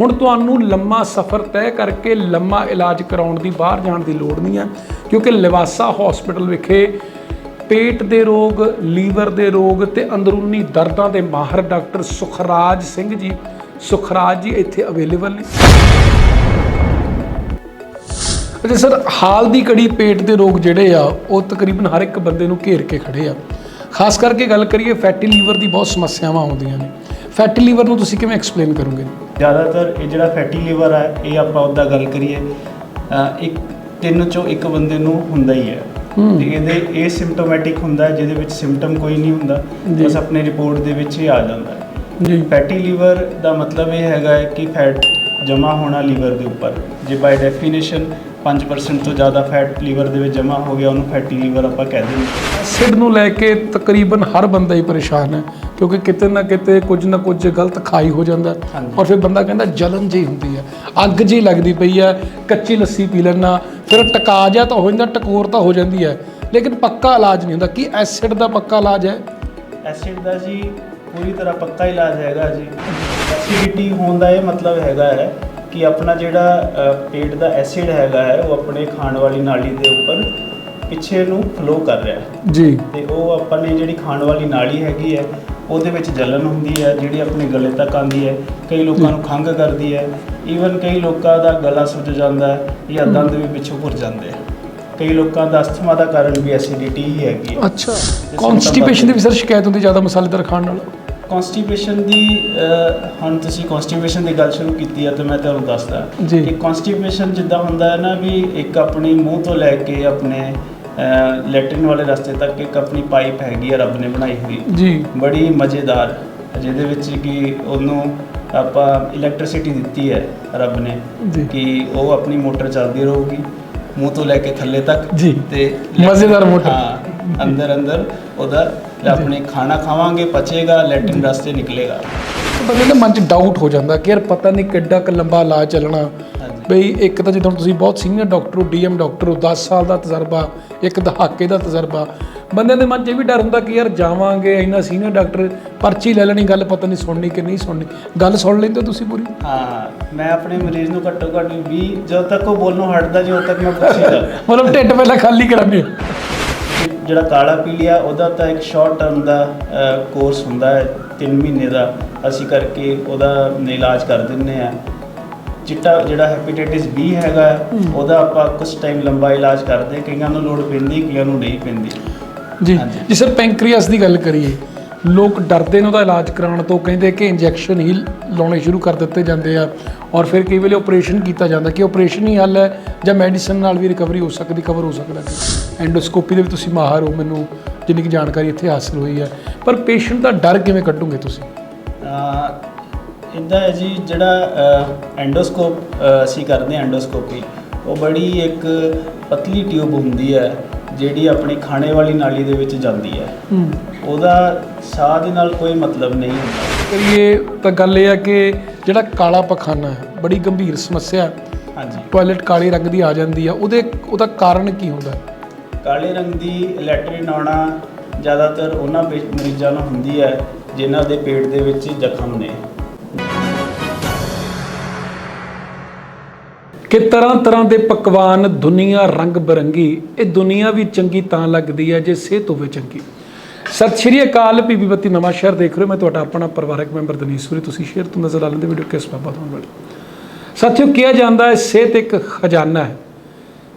ਹੁਣ ਤੁਹਾਨੂੰ ਲੰਮਾ ਸਫ਼ਰ ਤੈਅ ਕਰਕੇ ਲੰਮਾ ਇਲਾਜ ਕਰਾਉਣ ਦੀ, ਬਾਹਰ ਜਾਣ ਦੀ ਲੋੜ ਨਹੀਂ ਹੈ, ਕਿਉਂਕਿ ਲਿਵਾਸਾ ਹਸਪੀਟਲ ਵਿਖੇ ਪੇਟ ਦੇ ਰੋਗ, ਲੀਵਰ ਦੇ ਰੋਗ ਤੇ ਅੰਦਰੂਨੀ ਦਰਦਾਂ ਦੇ ਮਾਹਰ ਡਾਕਟਰ ਸੁਖਰਾਜ ਸਿੰਘ ਜੀ। ਸੁਖਰਾਜ ਜੀ, ਇੱਥੇ ਅਵੇਲੇਬਲ ਨੇ। ਅੱਛਾ ਸਰ, ਹਾਲ ਦੀ ਘੜੀ ਪੇਟ ਦੇ ਰੋਗ ਜਿਹੜੇ ਆ, ਉਹ ਤਕਰੀਬਨ ਹਰ ਇੱਕ ਬੰਦੇ ਨੂੰ ਘੇਰ ਕੇ ਖੜੇ ਆ। ਖਾਸ ਕਰਕੇ ਗੱਲ ਕਰੀਏ ਫੈਟੀ ਲੀਵਰ ਦੀ ਬਹੁਤ ਸਮੱਸਿਆਵਾਂ ਆਉਂਦੀਆਂ ਨੇ। ਫੈਟੀ ਲੀਵਰ ਨੂੰ ਤੁਸੀਂ ਕਿਵੇਂ ਐਕਸਪਲੇਨ ਕਰੋਗੇ? ਜ਼ਿਆਦਾਤਰ ਇਹ ਜਿਹੜਾ ਫੈਟੀ ਲੀਵਰ ਹੈ ਇਹ ਆਪਾਂ ਉਹਦਾ ਗੱਲ ਕਰੀਏ ਇੱਕ ਤਿੰਨ ਚੋਂ ਇੱਕ ਬੰਦੇ ਨੂੰ ਹੁੰਦਾ ਹੀ ਹੈ। ਤੇ ਇਹਦੇ ਇਹ ਸਿੰਪਟੋਮੈਟਿਕ ਹੁੰਦਾ ਜਿਹਦੇ ਵਿੱਚ ਸਿੰਪਟਮ ਕੋਈ ਨਹੀਂ ਹੁੰਦਾ। ਬਸ ਆਪਣੇ ਰਿਪੋਰਟ ਦੇ ਵਿੱਚ ਹੀ ਆ ਜਾਂਦਾ ਹੈ। ਜੀ। ਫੈਟੀ ਲੀਵਰ ਦਾ ਮਤਲਬ ਇਹ ਹੈਗਾ ਕਿ ਫੈਟ ਜਮਾ ਹੋਣਾ ਲੀਵਰ ਦੇ ਉੱਪਰ। ਜੇ ਬਾਈ ਡੈਫੀਨੇਸ਼ਨ 5% ਤੋਂ ਜ਼ਿਆਦਾ ਫੈਟ ਲੀਵਰ ਦੇ ਵਿੱਚ ਜਮਾ ਹੋ ਗਿਆ ਉਹਨੂੰ ਫੈਟੀ ਲੀਵਰ ਆਪਾਂ ਕਹਿ ਦਿੰਦੇ ਹਾਂ ਐਸਿਡ ਨੂੰ ਲੈ ਕੇ ਤਕਰੀਬਨ ਹਰ ਬੰਦਾ ਹੀ ਪਰੇਸ਼ਾਨ ਹੈ ਕਿਉਂਕਿ ਕਿਤੇ ਨਾ ਕਿਤੇ ਕੁਝ ਨਾ ਕੁਝ ਗਲਤ ਖਾਈ ਹੋ ਜਾਂਦਾ। ਹੈ। ਔਰ ਫਿਰ ਬੰਦਾ ਕਹਿੰਦਾ ਜਲਨ ਜਿਹੀ ਹੁੰਦੀ ਹੈ ਅੱਗ ਜਿਹੀ ਲੱਗਦੀ ਪਈ ਹੈ ਕੱਚੀ ਲੱਸੀ ਪੀ ਲੈਣਾ ਫਿਰ ਟਕਾ ਜਾ ਤਾਂ ਹੋ ਜਾਂਦਾ ਟਕੋਰ ਤਾਂ ਹੋ ਜਾਂਦੀ ਹੈ। ਲੇਕਿਨ ਪੱਕਾ ਇਲਾਜ ਨਹੀਂ ਹੁੰਦਾ ਕੀ ਐਸਿਡ ਦਾ ਪੱਕਾ ਇਲਾਜ ਹੈ? ਐਸਿਡ ਦਾ ਜੀ ਪੂਰੀ ਤਰ੍ਹਾਂ ਪੱਕਾ ਇਲਾਜ ਹੈਗਾ ਜੀ। ਐਸਿਡਿਟੀ ਹੋਣ ਦਾ ਇਹ ਮਤਲਬ ਹੈਗਾ ਹੈ। ਕਿ ਆਪਣਾ ਜਿਹੜਾ ਪੇਟ ਦਾ ਐਸਿਡ ਹੈਗਾ ਹੈ ਉਹ ਆਪਣੇ ਖਾਣ ਵਾਲੀ ਨਾਲੀ ਦੇ ਉੱਪਰ ਪਿੱਛੇ ਨੂੰ ਫਲੋ ਕਰ ਰਿਹਾ ਹੈ। ਜੀ। ਤੇ ਉਹ ਆਪਾਂ ਨੇ ਜਿਹੜੀ ਖਾਣ ਵਾਲੀ ਨਾਲੀ ਹੈਗੀ ਹੈ ਉਹਦੇ ਵਿੱਚ ਜਲਨ ਹੁੰਦੀ ਹੈ ਜਿਹੜੀ ਆਪਣੇ ਗਲੇ ਤੱਕ ਆਉਂਦੀ ਹੈ ਕਈ ਲੋਕਾਂ ਨੂੰ ਖੰਘ ਕਰਦੀ ਹੈ ਈਵਨ ਕਈ ਲੋਕਾਂ ਦਾ ਗਲਾ ਸੁੱਜ ਜਾਂਦਾ ਹੈ ਜਾਂ ਦੰਦ ਵੀ ਪਿੱਛੋਂ ਭੁਰ ਜਾਂਦੇ ਆ। ਕਈ ਲੋਕਾਂ ਦਾ ਅਸਥਮਾ ਦਾ ਕਾਰਨ ਵੀ ਐਸਿਡਿਟੀ ਹੀ ਹੈਗੀ ਹੈ। ਅੱਛਾ। ਕਨਸਟੀਪੇਸ਼ਨ ਦੀ ਵੀ ਸਰ ਸ਼ਿਕਾਇਤ ਹੁੰਦੀ ਜ਼ਿਆਦਾ ਮਸਾਲੇਦਾਰ ਖਾਣ ਨਾਲ? ਕਨਸਟੀਪੇਸ਼ਨ ਦੀ ਹੁਣ ਤੁਸੀਂ ਕਨਸਟੀਪੇਸ਼ਨ ਦੀ ਗੱਲ ਸ਼ੁਰੂ ਕੀਤੀ ਹੈ ਤਾਂ ਮੈਂ ਤੁਹਾਨੂੰ ਦੱਸਦਾ। ਕਿ ਕਨਸਟੀਪੇਸ਼ਨ ਜਿੱਦਾਂ ਹੁੰਦਾ ਹੈ ਨਾ ਵੀ ਇੱਕ ਆਪਣੀ ਮੂੰਹ ਤੋਂ ਲੈ ਕੇ ਆਪਣੇ ਲੈਟਰਿਨ ਵਾਲੇ ਰਸਤੇ ਤੱਕ ਇੱਕ ਆਪਣੀ ਪਾਈਪ ਹੈਗੀ ਹੈ ਰੱਬ ਨੇ ਬਣਾਈ ਹੋਈ ਜੀ ਬੜੀ ਮਜ਼ੇਦਾਰ ਜਿਹਦੇ ਵਿੱਚ ਕਿ ਉਹਨੂੰ ਆਪਾਂ ਇਲੈਕਟ੍ਰਿਸਿਟੀ ਦਿੱਤੀ ਹੈ ਰੱਬ ਨੇ। ਕਿ ਉਹ ਆਪਣੀ ਮੋਟਰ ਚੱਲਦੀ ਰਹੂਗੀ ਮੂੰਹ ਤੋਂ ਲੈ ਕੇ ਥੱਲੇ ਤੱਕ ਜੀ। ਤੇ ਮਜ਼ੇਦਾਰ ਮੋਟਰ। ਹਾਂ ਅੰਦਰ ਅੰਦਰ ਉਹਦਾ ਆਪਣੇ ਖਾਣਾ ਖਾਵਾਂਗੇ ਪਚੇਗਾ ਲੈਟਰਿਨ ਰਸਤੇ ਨਿਕਲੇਗਾ। ਬੰਦੇ ਦੇ ਮਨ 'ਚ ਡਾਊਟ ਹੋ ਜਾਂਦਾ ਕਿ ਯਾਰ ਪਤਾ ਨਹੀਂ ਕਿੱਡਾ ਕੁ ਲੰਬਾ ਇਲਾਜ ਚੱਲਣਾ। ਬਈ ਇੱਕ ਤਾਂ ਜਦੋਂ ਤੁਸੀਂ ਬਹੁਤ ਸੀਨੀਅਰ ਡਾਕਟਰ ਹੋ ਡੀਐਮ ਡਾਕਟਰ ਹੋ 10 ਸਾਲ ਦਾ ਤਜਰਬਾ ਇੱਕ ਦਹਾਕੇ ਦਾ ਤਜਰਬਾ। ਬੰਦਿਆਂ ਦੇ ਮਨ 'ਚ ਇਹ ਵੀ ਡਰ ਹੁੰਦਾ ਕਿ ਯਾਰ ਜਾਵਾਂਗੇ ਇੰਨਾ ਸੀਨੀਅਰ ਡਾਕਟਰ ਪਰਚੀ ਲੈ ਲੈਣੀ ਗੱਲ ਪਤਾ ਨਹੀਂ ਸੁਣਨੀ ਕਿ ਨਹੀਂ ਸੁਣਨੀ। ਗੱਲ ਸੁਣ ਲੈਂਦੇ ਹੋ ਤੁਸੀਂ ਪੂਰੀ? ਹਾਂ ਮੈਂ ਆਪਣੇ ਮਰੀਜ਼ ਨੂੰ ਘੱਟੋ ਘੱਟ 20 ਜਦੋਂ ਤੱਕ ਉਹ ਬੋਲਣੋਂ ਹਟਦਾ ਜਦੋਂ ਤੱਕ ਮੈਂ ਪੁੱਛੀ ਜਾਂਦਾ ਮਤਲਬ ਢਿੱਡ ਪਹਿਲਾਂ ਖਾਲੀ ਕਰਾਂਗੇ ਜਿਹੜਾ ਕਾਲਾ ਪੀਲੀਆ ਉਹਦਾ ਤਾਂ ਇੱਕ ਸ਼ਾਰਟ ਟਰਮ ਦਾ ਕੋਰਸ ਹੁੰਦਾ ਹੈ 3 ਮਹੀਨੇ ਦਾ। ਅਸੀਂ ਕਰਕੇ ਉਹਦਾ ਇਲਾਜ ਕਰ ਦਿੰਨੇ ਆ। ਚਿੱਟਾ ਜਿਹੜਾ ਹੈਪੇਟਾਈਟਿਸ ਬੀ ਹੈਗਾ ਉਹਦਾ ਆਪਾਂ ਕੁਝ ਟਾਈਮ ਲੰਬਾ ਇਲਾਜ ਕਰਦੇ। ਕਈਆਂ ਨੂੰ ਲੋੜ ਪੈਂਦੀ ਕਈਆਂ ਨੂੰ ਨਹੀਂ ਪੈਂਦੀ। ਜੀ। ਜੀ ਸਰ ਪੈਂਕਰੀਅਸ ਦੀ ਗੱਲ ਕਰੀਏ ਲੋਕ ਡਰਦੇ ਨੇ ਉਹਦਾ ਇਲਾਜ ਕਰਾਉਣ ਤੋਂ ਕਹਿੰਦੇ ਕਿ ਇੰਜੈਕਸ਼ਨ ਹੀ ਲਾਉਣੇ ਸ਼ੁਰੂ ਕਰ ਦਿੱਤੇ ਜਾਂਦੇ ਆ। ਔਰ ਫਿਰ ਕਈ ਵੇਲੇ ਆਪਰੇਸ਼ਨ ਕੀਤਾ ਜਾਂਦਾ ਕਿ ਆਪਰੇਸ਼ਨ ਹੀ ਹੱਲ ਹੈ ਜਾਂ ਮੈਡੀਸਨ ਨਾਲ ਵੀ ਰਿਕਵਰੀ ਹੋ ਸਕਦੀ ਕਵਰ ਹੋ ਸਕਦਾ ਐਂਡੋਸਕੋਪੀ ਦੇ ਵੀ ਤੁਸੀਂ ਮਾਹਰ ਹੋ, ਮੈਨੂੰ ਜਿੰਨੀ ਕਿ ਜਾਣਕਾਰੀ ਇੱਥੇ ਹਾਸਲ ਹੋਈ ਹੈ। ਪਰ ਪੇਸ਼ੈਂਟ ਦਾ ਡਰ ਕਿਵੇਂ ਕੱਢੋਗੇ ਤੁਸੀਂ? ਇਦਾਂ ਹੈ ਜੀ, ਜਿਹੜਾ ਐਂਡੋਸਕੋਪ ਅਸੀਂ ਕਰਦੇ ਹਾਂ ਐਂਡੋਸਕੋਪੀ ਉਹ ਬੜੀ ਇੱਕ ਪਤਲੀ ਟਿਊਬ ਹੁੰਦੀ ਹੈ। ਜਿਹੜੀ ਆਪਣੀ ਖਾਣੇ ਵਾਲੀ ਨਾਲੀ ਦੇ ਵਿੱਚ ਜਾਂਦੀ ਹੈ। ਹੂੰ। ਉਹਦਾ ਸਾਹ ਦੇ ਨਾਲ ਕੋਈ ਮਤਲਬ ਨਹੀਂ ਹੁੰਦਾ। ਕਰੀਏ ਤਾਂ ਗੱਲ ਇਹ ਹੈ ਕਿ ਜਿਹੜਾ ਕਾਲਾ ਪਖਾਨਾ ਹੈ ਬੜੀ ਗੰਭੀਰ ਸਮੱਸਿਆ ਹੈ। ਹਾਂਜੀ। ਟਾਇਲਟ ਕਾਲੇ ਰੰਗ ਦੀ ਆ ਜਾਂਦੀ ਆ। ਉਹਦੇ ਉਹਦਾ ਕਾਰਨ ਕੀ ਹੁੰਦਾ? ਹੈ? ਕਾਲੇ ਰੰਗ ਦੀ ਲੈਟਰਿਨ ਆਉਣਾ ਜ਼ਿਆਦਾਤਰ ਉਹਨਾਂ ਪੇ- ਮਰੀਜ਼ਾਂ ਨੂੰ ਹੁੰਦੀ ਹੈ ਜਿਨ੍ਹਾਂ ਦੇ ਪੇਟ ਦੇ ਵਿੱਚ ਜ਼ਖਮ ਨੇ। ਕਿ ਤਰ੍ਹਾਂ ਤਰ੍ਹਾਂ ਦੇ ਪਕਵਾਨ ਦੁਨੀਆ ਰੰਗ ਬਰੰਗੀ, ਇਹ ਦੁਨੀਆ ਵੀ ਚੰਗੀ ਤਾਂ ਲੱਗਦੀ ਹੈ ਜੇ ਸਿਹਤ ਹੋਵੇ ਚੰਗੀ। ਸਤਿ ਸ਼੍ਰੀ ਅਕਾਲ, ਬੀਬੀ ਬੱਤੀ ਨਵਾਂ ਸ਼ਹਿਰ ਦੇਖ ਰਹੇ ਹੋ। ਮੈਂ ਤੁਹਾਡਾ ਆਪਣਾ ਪਰਿਵਾਰਕ ਮੈਂਬਰ ਦਨੀਸ਼ਵਰੀ ਤੁਸੀਂ ਸ਼ੇਅਰ ਤੋਂ ਨਜ਼ਰ ਆ ਲੈਂਦੇ ਵੀਡੀਓ ਕਿਸ ਬਾਬਾ ਹੋਣ ਵਾਲੀ ਸਾਥੀਓ, ਕਿਹਾ ਜਾਂਦਾ ਹੈ, ਸਿਹਤ ਇੱਕ ਖਜ਼ਾਨਾ ਹੈ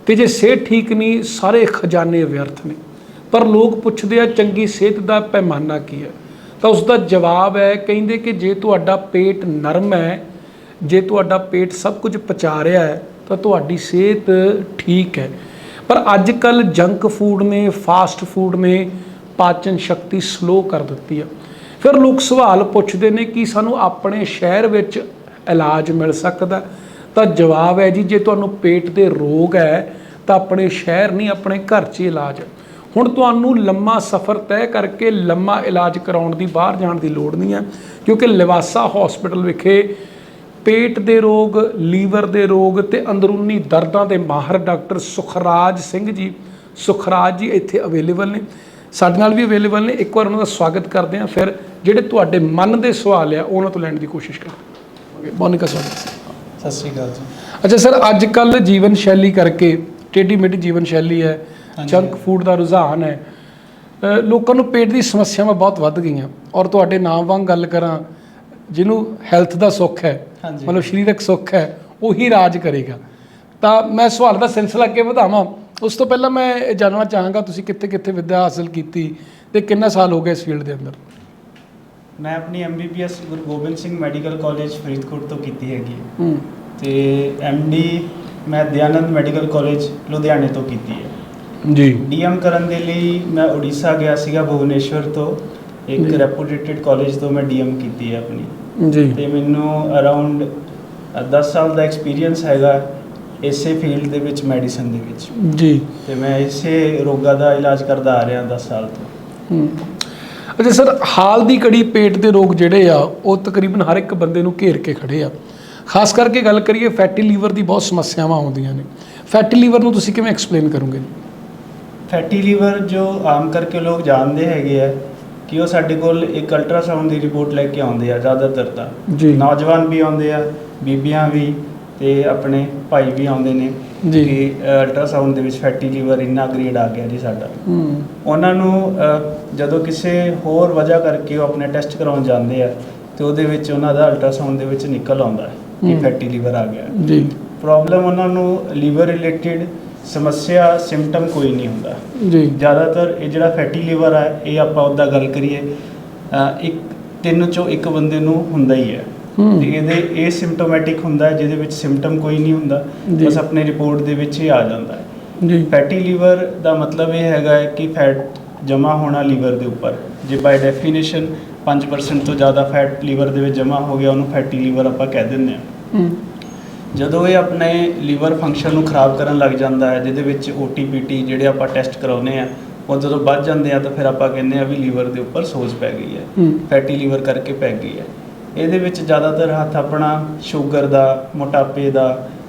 ਤੇ ਜੇ ਸਿਹਤ ਠੀਕ ਨਹੀਂ, ਸਾਰੇ ਖਜ਼ਾਨੇ ਵਿਅਰਥ ਨੇ। ਪਰ ਲੋਕ ਪੁੱਛਦੇ ਆ, ਚੰਗੀ ਸਿਹਤ ਦਾ ਪੈਮਾਨਾ ਕੀ ਹੈ? ਤਾਂ ਉਸ ਦਾ ਜਵਾਬ ਹੈ, ਕਹਿੰਦੇ ਕਿ ਜੇ ਤੁਹਾਡਾ ਪੇਟ ਨਰਮ ਹੈ ਜੇ ਤੁਹਾਡਾ ਪੇਟ ਸਭ ਕੁਝ ਪਚਾ ਰਿਹਾ ਹੈ, ਤਾਂ ਤੁਹਾਡੀ ਸਿਹਤ ਠੀਕ ਹੈ। ਪਰ ਅੱਜ ਕੱਲ ਜੰਕ ਫੂਡ ਨੇ ਫਾਸਟ ਫੂਡ ਨੇ ਪਾਚਨ ਸ਼ਕਤੀ ਸਲੋ ਕਰ ਦਿੱਤੀ ਆ। ਫਿਰ ਲੋਕ ਸਵਾਲ ਪੁੱਛਦੇ ਨੇ ਕਿ ਸਾਨੂੰ ਆਪਣੇ ਸ਼ਹਿਰ ਵਿੱਚ ਇਲਾਜ ਮਿਲ ਸਕਦਾ ਤਾਂ ਜਵਾਬ ਹੈ ਜੀ, ਜੇ ਤੁਹਾਨੂੰ ਪੇਟ ਦੇ ਰੋਗ ਹੈ, ਤਾਂ ਆਪਣੇ ਸ਼ਹਿਰ ਨਹੀਂ, ਆਪਣੇ ਘਰ 'ਚ ਇਲਾਜ ਹੈ। ਹੁਣ ਤੁਹਾਨੂੰ ਲੰਮਾ ਸਫ਼ਰ ਤੈਅ ਕਰਕੇ ਲੰਮਾ ਇਲਾਜ ਕਰਾਉਣ ਦੀ ਬਾਹਰ ਜਾਣ ਦੀ ਲੋੜ ਨਹੀਂ ਹੈ, ਕਿਉਂਕਿ ਲਿਵਾਸਾ ਹਸਪੀਟਲ ਵਿਖੇ ਪੇਟ ਦੇ ਰੋਗ ਲੀਵਰ ਦੇ ਰੋਗ ਤੇ ਅੰਦਰੂਨੀ ਦਰਦਾਂ ਦੇ ਮਾਹਰ ਡਾਕਟਰ ਸੁਖਰਾਜ ਸਿੰਘ ਜੀ। ਸੁਖਰਾਜ ਜੀ ਇੱਥੇ ਅਵੇਲੇਬਲ ਨੇ। ਸਾਡੇ ਨਾਲ ਵੀ ਅਵੇਲੇਬਲ ਨੇ। ਇੱਕ ਵਾਰ ਉਹਨਾਂ ਦਾ ਸਵਾਗਤ ਕਰਦੇ ਹਾਂ। ਫਿਰ ਜਿਹੜੇ ਤੁਹਾਡੇ ਮਨ ਦੇ ਸਵਾਲ ਆ ਉਹਨਾਂ ਤੋਂ ਲੈਣ ਦੀ ਕੋਸ਼ਿਸ਼ ਕਰਾਂਗੇ ਮੋਨਿਕਾ ਸਵਾਗਤ। ਸਤਿ ਸ਼੍ਰੀ ਅਕਾਲ ਜੀ। ਅੱਛਾ ਸਰ ਅੱਜ ਕੱਲ ਜੀਵਨ ਸ਼ੈਲੀ ਕਰਕੇ ਟੇਢੀ ਮੇਢੀ ਜੀਵਨ ਸ਼ੈਲੀ ਹੈ। ਜੰਕ ਫੂਡ ਦਾ ਰੁਝਾਨ ਹੈ। ਲੋਕਾਂ ਨੂੰ ਪੇਟ ਦੀ ਸਮੱਸਿਆਵਾਂ ਬਹੁਤ ਵੱਧ ਗਈਆਂ। ਔਰ ਤੁਹਾਡੇ ਨਾਮ ਵਾਂਗ ਗੱਲ ਕਰਾਂ ਜਿਹਨੂੰ ਹੈਲਥ ਦਾ ਸੁੱਖ ਹੈ। ਮਤਲਬ ਸਰੀਰਕ ਸੁੱਖ ਹੈ ਉਹੀ ਰਾਜ ਕਰੇਗਾ। ਤਾਂ ਮੈਂ ਸਵਾਲ ਦਾ ਸਿਲਸਿਲਾ ਅੱਗੇ ਵਧਾਵਾਂ। ਉਸ ਤੋਂ ਪਹਿਲਾਂ ਮੈਂ ਇਹ ਜਾਣਨਾ ਚਾਹਾਂਗਾ ਤੁਸੀਂ ਕਿੱਥੇ ਕਿੱਥੇ ਵਿੱਦਿਆ ਹਾਸਲ ਕੀਤੀ ਤੇ ਕਿੰਨਾ ਸਾਲ ਹੋ ਗਏ ਇਸ ਫੀਲਡ ਦੇ ਅੰਦਰ? ਮੈਂ ਆਪਣੀ MBBS Guru Gobind Singh medical college Faridkot ਤੋਂ ਕੀਤੀ ਹੈਗੀ ਹੈ। ਤੇ ਐਮਡੀ ਮੈਂ ਦਿਆਨੰਦ ਮੈਡੀਕਲ ਕਾਲਜ ਲੁਧਿਆਣੇ ਤੋਂ ਕੀਤੀ ਹੈ। ਜੀ। ਡੀਐਮ ਕਰਨ ਦੇ ਲਈ ਮੈਂ ਉੜੀਸਾ ਗਿਆ ਸੀਗਾ ਭੁਵਨੇਸ਼ਵਰ ਤੋਂ। ਇੱਕ ਜੀ। ਰੈਪੂਟੇਟਡ ਕਾਲਜ ਤੋਂ ਮੈਂ ਡੀਐਮ ਕੀਤੀ ਹੈ ਆਪਣੀ। ਜੀ। ਤੇ ਮੈਨੂੰ ਅਰਾਊਂਡ 10 ਸਾਲ ਦਾ ਐਕਸਪੀਰੀਅੰਸ ਹੈਗਾ ਇਸੇ ਫੀਲਡ ਦੇ ਵਿੱਚ ਮੈਡੀਸਨ ਦੇ ਵਿੱਚ। ਜੀ। ਤੇ ਮੈਂ ਇਸੇ ਰੋਗਾਂ ਦਾ ਇਲਾਜ ਕਰਦਾ ਆ ਰਿਹਾ 10 ਸਾਲ ਤੋਂ। ਅੱਛਾ ਸਰ ਹਾਲ ਦੀ ਕੜੀ ਪੇਟ ਦੇ ਰੋਗ ਜਿਹੜੇ ਆ ਉਹ ਤਕਰੀਬਨ ਹਰ ਇੱਕ ਬੰਦੇ ਨੂੰ ਘੇਰ ਕੇ ਖੜੇ ਆ। ਖਾਸ ਕਰਕੇ ਗੱਲ ਕਰੀਏ ਫੈਟੀ ਲੀਵਰ ਦੀ ਬਹੁਤ ਸਮੱਸਿਆਵਾਂ ਆਉਂਦੀਆਂ ਨੇ। ਫੈਟੀ ਲੀਵਰ ਨੂੰ ਤੁਸੀਂ ਕਿਵੇਂ ਐਕਸਪਲੇਨ ਕਰੋਗੇ? ਫੈਟੀ ਲੀਵਰ ਜੋ ਆਮ ਕਰਕੇ ਲੋਕ ਜਾਣਦੇ ਹੈਗੇ ਆ ਕਿ ਉਹ ਸਾਡੇ ਕੋਲ ਇੱਕ ਅਲਟਰਾਸਾਊਂਡ ਦੀ ਰਿਪੋਰਟ ਲੈ ਕੇ ਆਉਂਦੇ ਆ ਜ਼ਿਆਦਾਤਰ ਤਾਂ। ਜੀ। ਨੌਜਵਾਨ ਵੀ ਆਉਂਦੇ ਆ ਬੀਬੀਆਂ ਵੀ ਤੇ ਆਪਣੇ ਭਾਈ ਵੀ ਆਉਂਦੇ ਨੇ ਜੀ। ਕਿ ਅਲਟਰਾਸਾਊਂਡ ਦੇ ਵਿੱਚ ਫੈਟੀ ਲੀਵਰ ਇੰਨਾ ਗ੍ਰੇਡ ਆ ਗਿਆ ਜੀ ਸਾਡਾ। ਹੂੰ। ਉਹਨਾਂ ਨੂੰ ਅ, ਜਦੋਂ ਕਿਸੇ ਹੋਰ ਵਜ੍ਹਾ ਕਰਕੇ ਉਹ ਆਪਣੇ ਟੈਸਟ ਕਰਾਉਣ ਜਾਂਦੇ ਆ ਤੇ ਉਹਦੇ ਵਿੱਚ ਉਹਨਾਂ ਦਾ ਅਲਟਰਾਸਾਊਂਡ ਦੇ ਵਿੱਚ ਨਿਕਲ ਆਉਂਦਾ ਹੈ ਕਿ ਹੂੰ। ਫੈਟੀ ਲੀਵਰ ਆ ਗਿਆ। ਜੀ। ਪ੍ਰੋਬਲਮ ਉਹਨਾਂ ਨੂੰ ਲੀਵਰ ਰਿਲੇਟਡ ਸਮੱਸਿਆ ਸਿੰਪਟਮ ਕੋਈ ਨਹੀਂ ਹੁੰਦਾ। ਜੀ। ਜ਼ਿਆਦਾਤਰ ਇਹ ਜਿਹੜਾ ਫੈਟੀ ਲੀਵਰ ਹੈ ਇਹ ਆਪਾਂ ਉਹਦਾ ਗੱਲ ਕਰੀਏ ਇੱਕ ਤਿੰਨ ਚੋਂ ਇੱਕ ਬੰਦੇ ਨੂੰ ਹੁੰਦਾ ਹੀ ਹੈ। ਹੂੰ। ਤੇ ਇਹਦੇ ਇਹ ਸਿੰਪਟੋਮੈਟਿਕ ਹੁੰਦਾ ਹੈ ਜਿਹਦੇ ਵਿੱਚ ਸਿੰਪਟਮ ਕੋਈ ਨਹੀਂ ਹੁੰਦਾ ਜੀ। ਬਸ ਆਪਣੇ ਰਿਪੋਰਟ ਦੇ ਵਿੱਚ ਹੀ ਆ ਜਾਂਦਾ ਹੈ। ਜੀ। ਫੈਟੀ ਲੀਵਰ ਦਾ ਮਤਲਬ ਇਹ ਹੈਗਾ ਹੈ ਕਿ ਫੈਟ ਜਮਾ ਹੋਣਾ ਲੀਵਰ ਦੇ ਉੱਪਰ। ਜੇ ਬਾਈ ਡੈਫੀਨੇਸ਼ਨ 5% ਤੋਂ ਜ਼ਿਆਦਾ ਫੈਟ ਲੀਵਰ ਦੇ ਵਿੱਚ ਜਮਾ ਹੋ ਗਿਆ ਉਹਨੂੰ ਫੈਟੀ ਲੀਵਰ ਆਪਾਂ ਕਹਿ ਦਿੰਦੇ ਹਾਂ। ਹੂੰ। ਜਦੋਂ ਇਹ ਆਪਣੇ ਲੀਵਰ ਫੰਕਸ਼ਨ ਨੂੰ ਖਰਾਬ ਕਰਨ ਲੱਗ ਜਾਂਦਾ ਹੈ ਜਿਹਦੇ ਵਿੱਚ OTPT ਜਿਹੜੇ ਆਪਾਂ ਟੈਸਟ ਕਰਾਉਨੇ ਆ ਉਹ ਜਦੋਂ ਵੱਧ ਜਾਂਦੇ ਆ ਤਾਂ ਫਿਰ ਆਪਾਂ ਕਹਿੰਦੇ ਆ ਵੀ ਲੀਵਰ ਦੇ ਉੱਪਰ ਸੋਜ ਪੈ ਗਈ ਹੈ ਫੈਟੀ ਲੀਵਰ ਕਰਕੇ ਪੈ ਗਈ ਹੈ। ਇਹਦੇ ਵਿੱਚ ਜ਼ਿਆਦਾਤਰ ਹੱਥ ਆਪਣਾ ਸ਼ੂਗਰ ਦਾ ਮੋਟਾਪੇ ਦਾ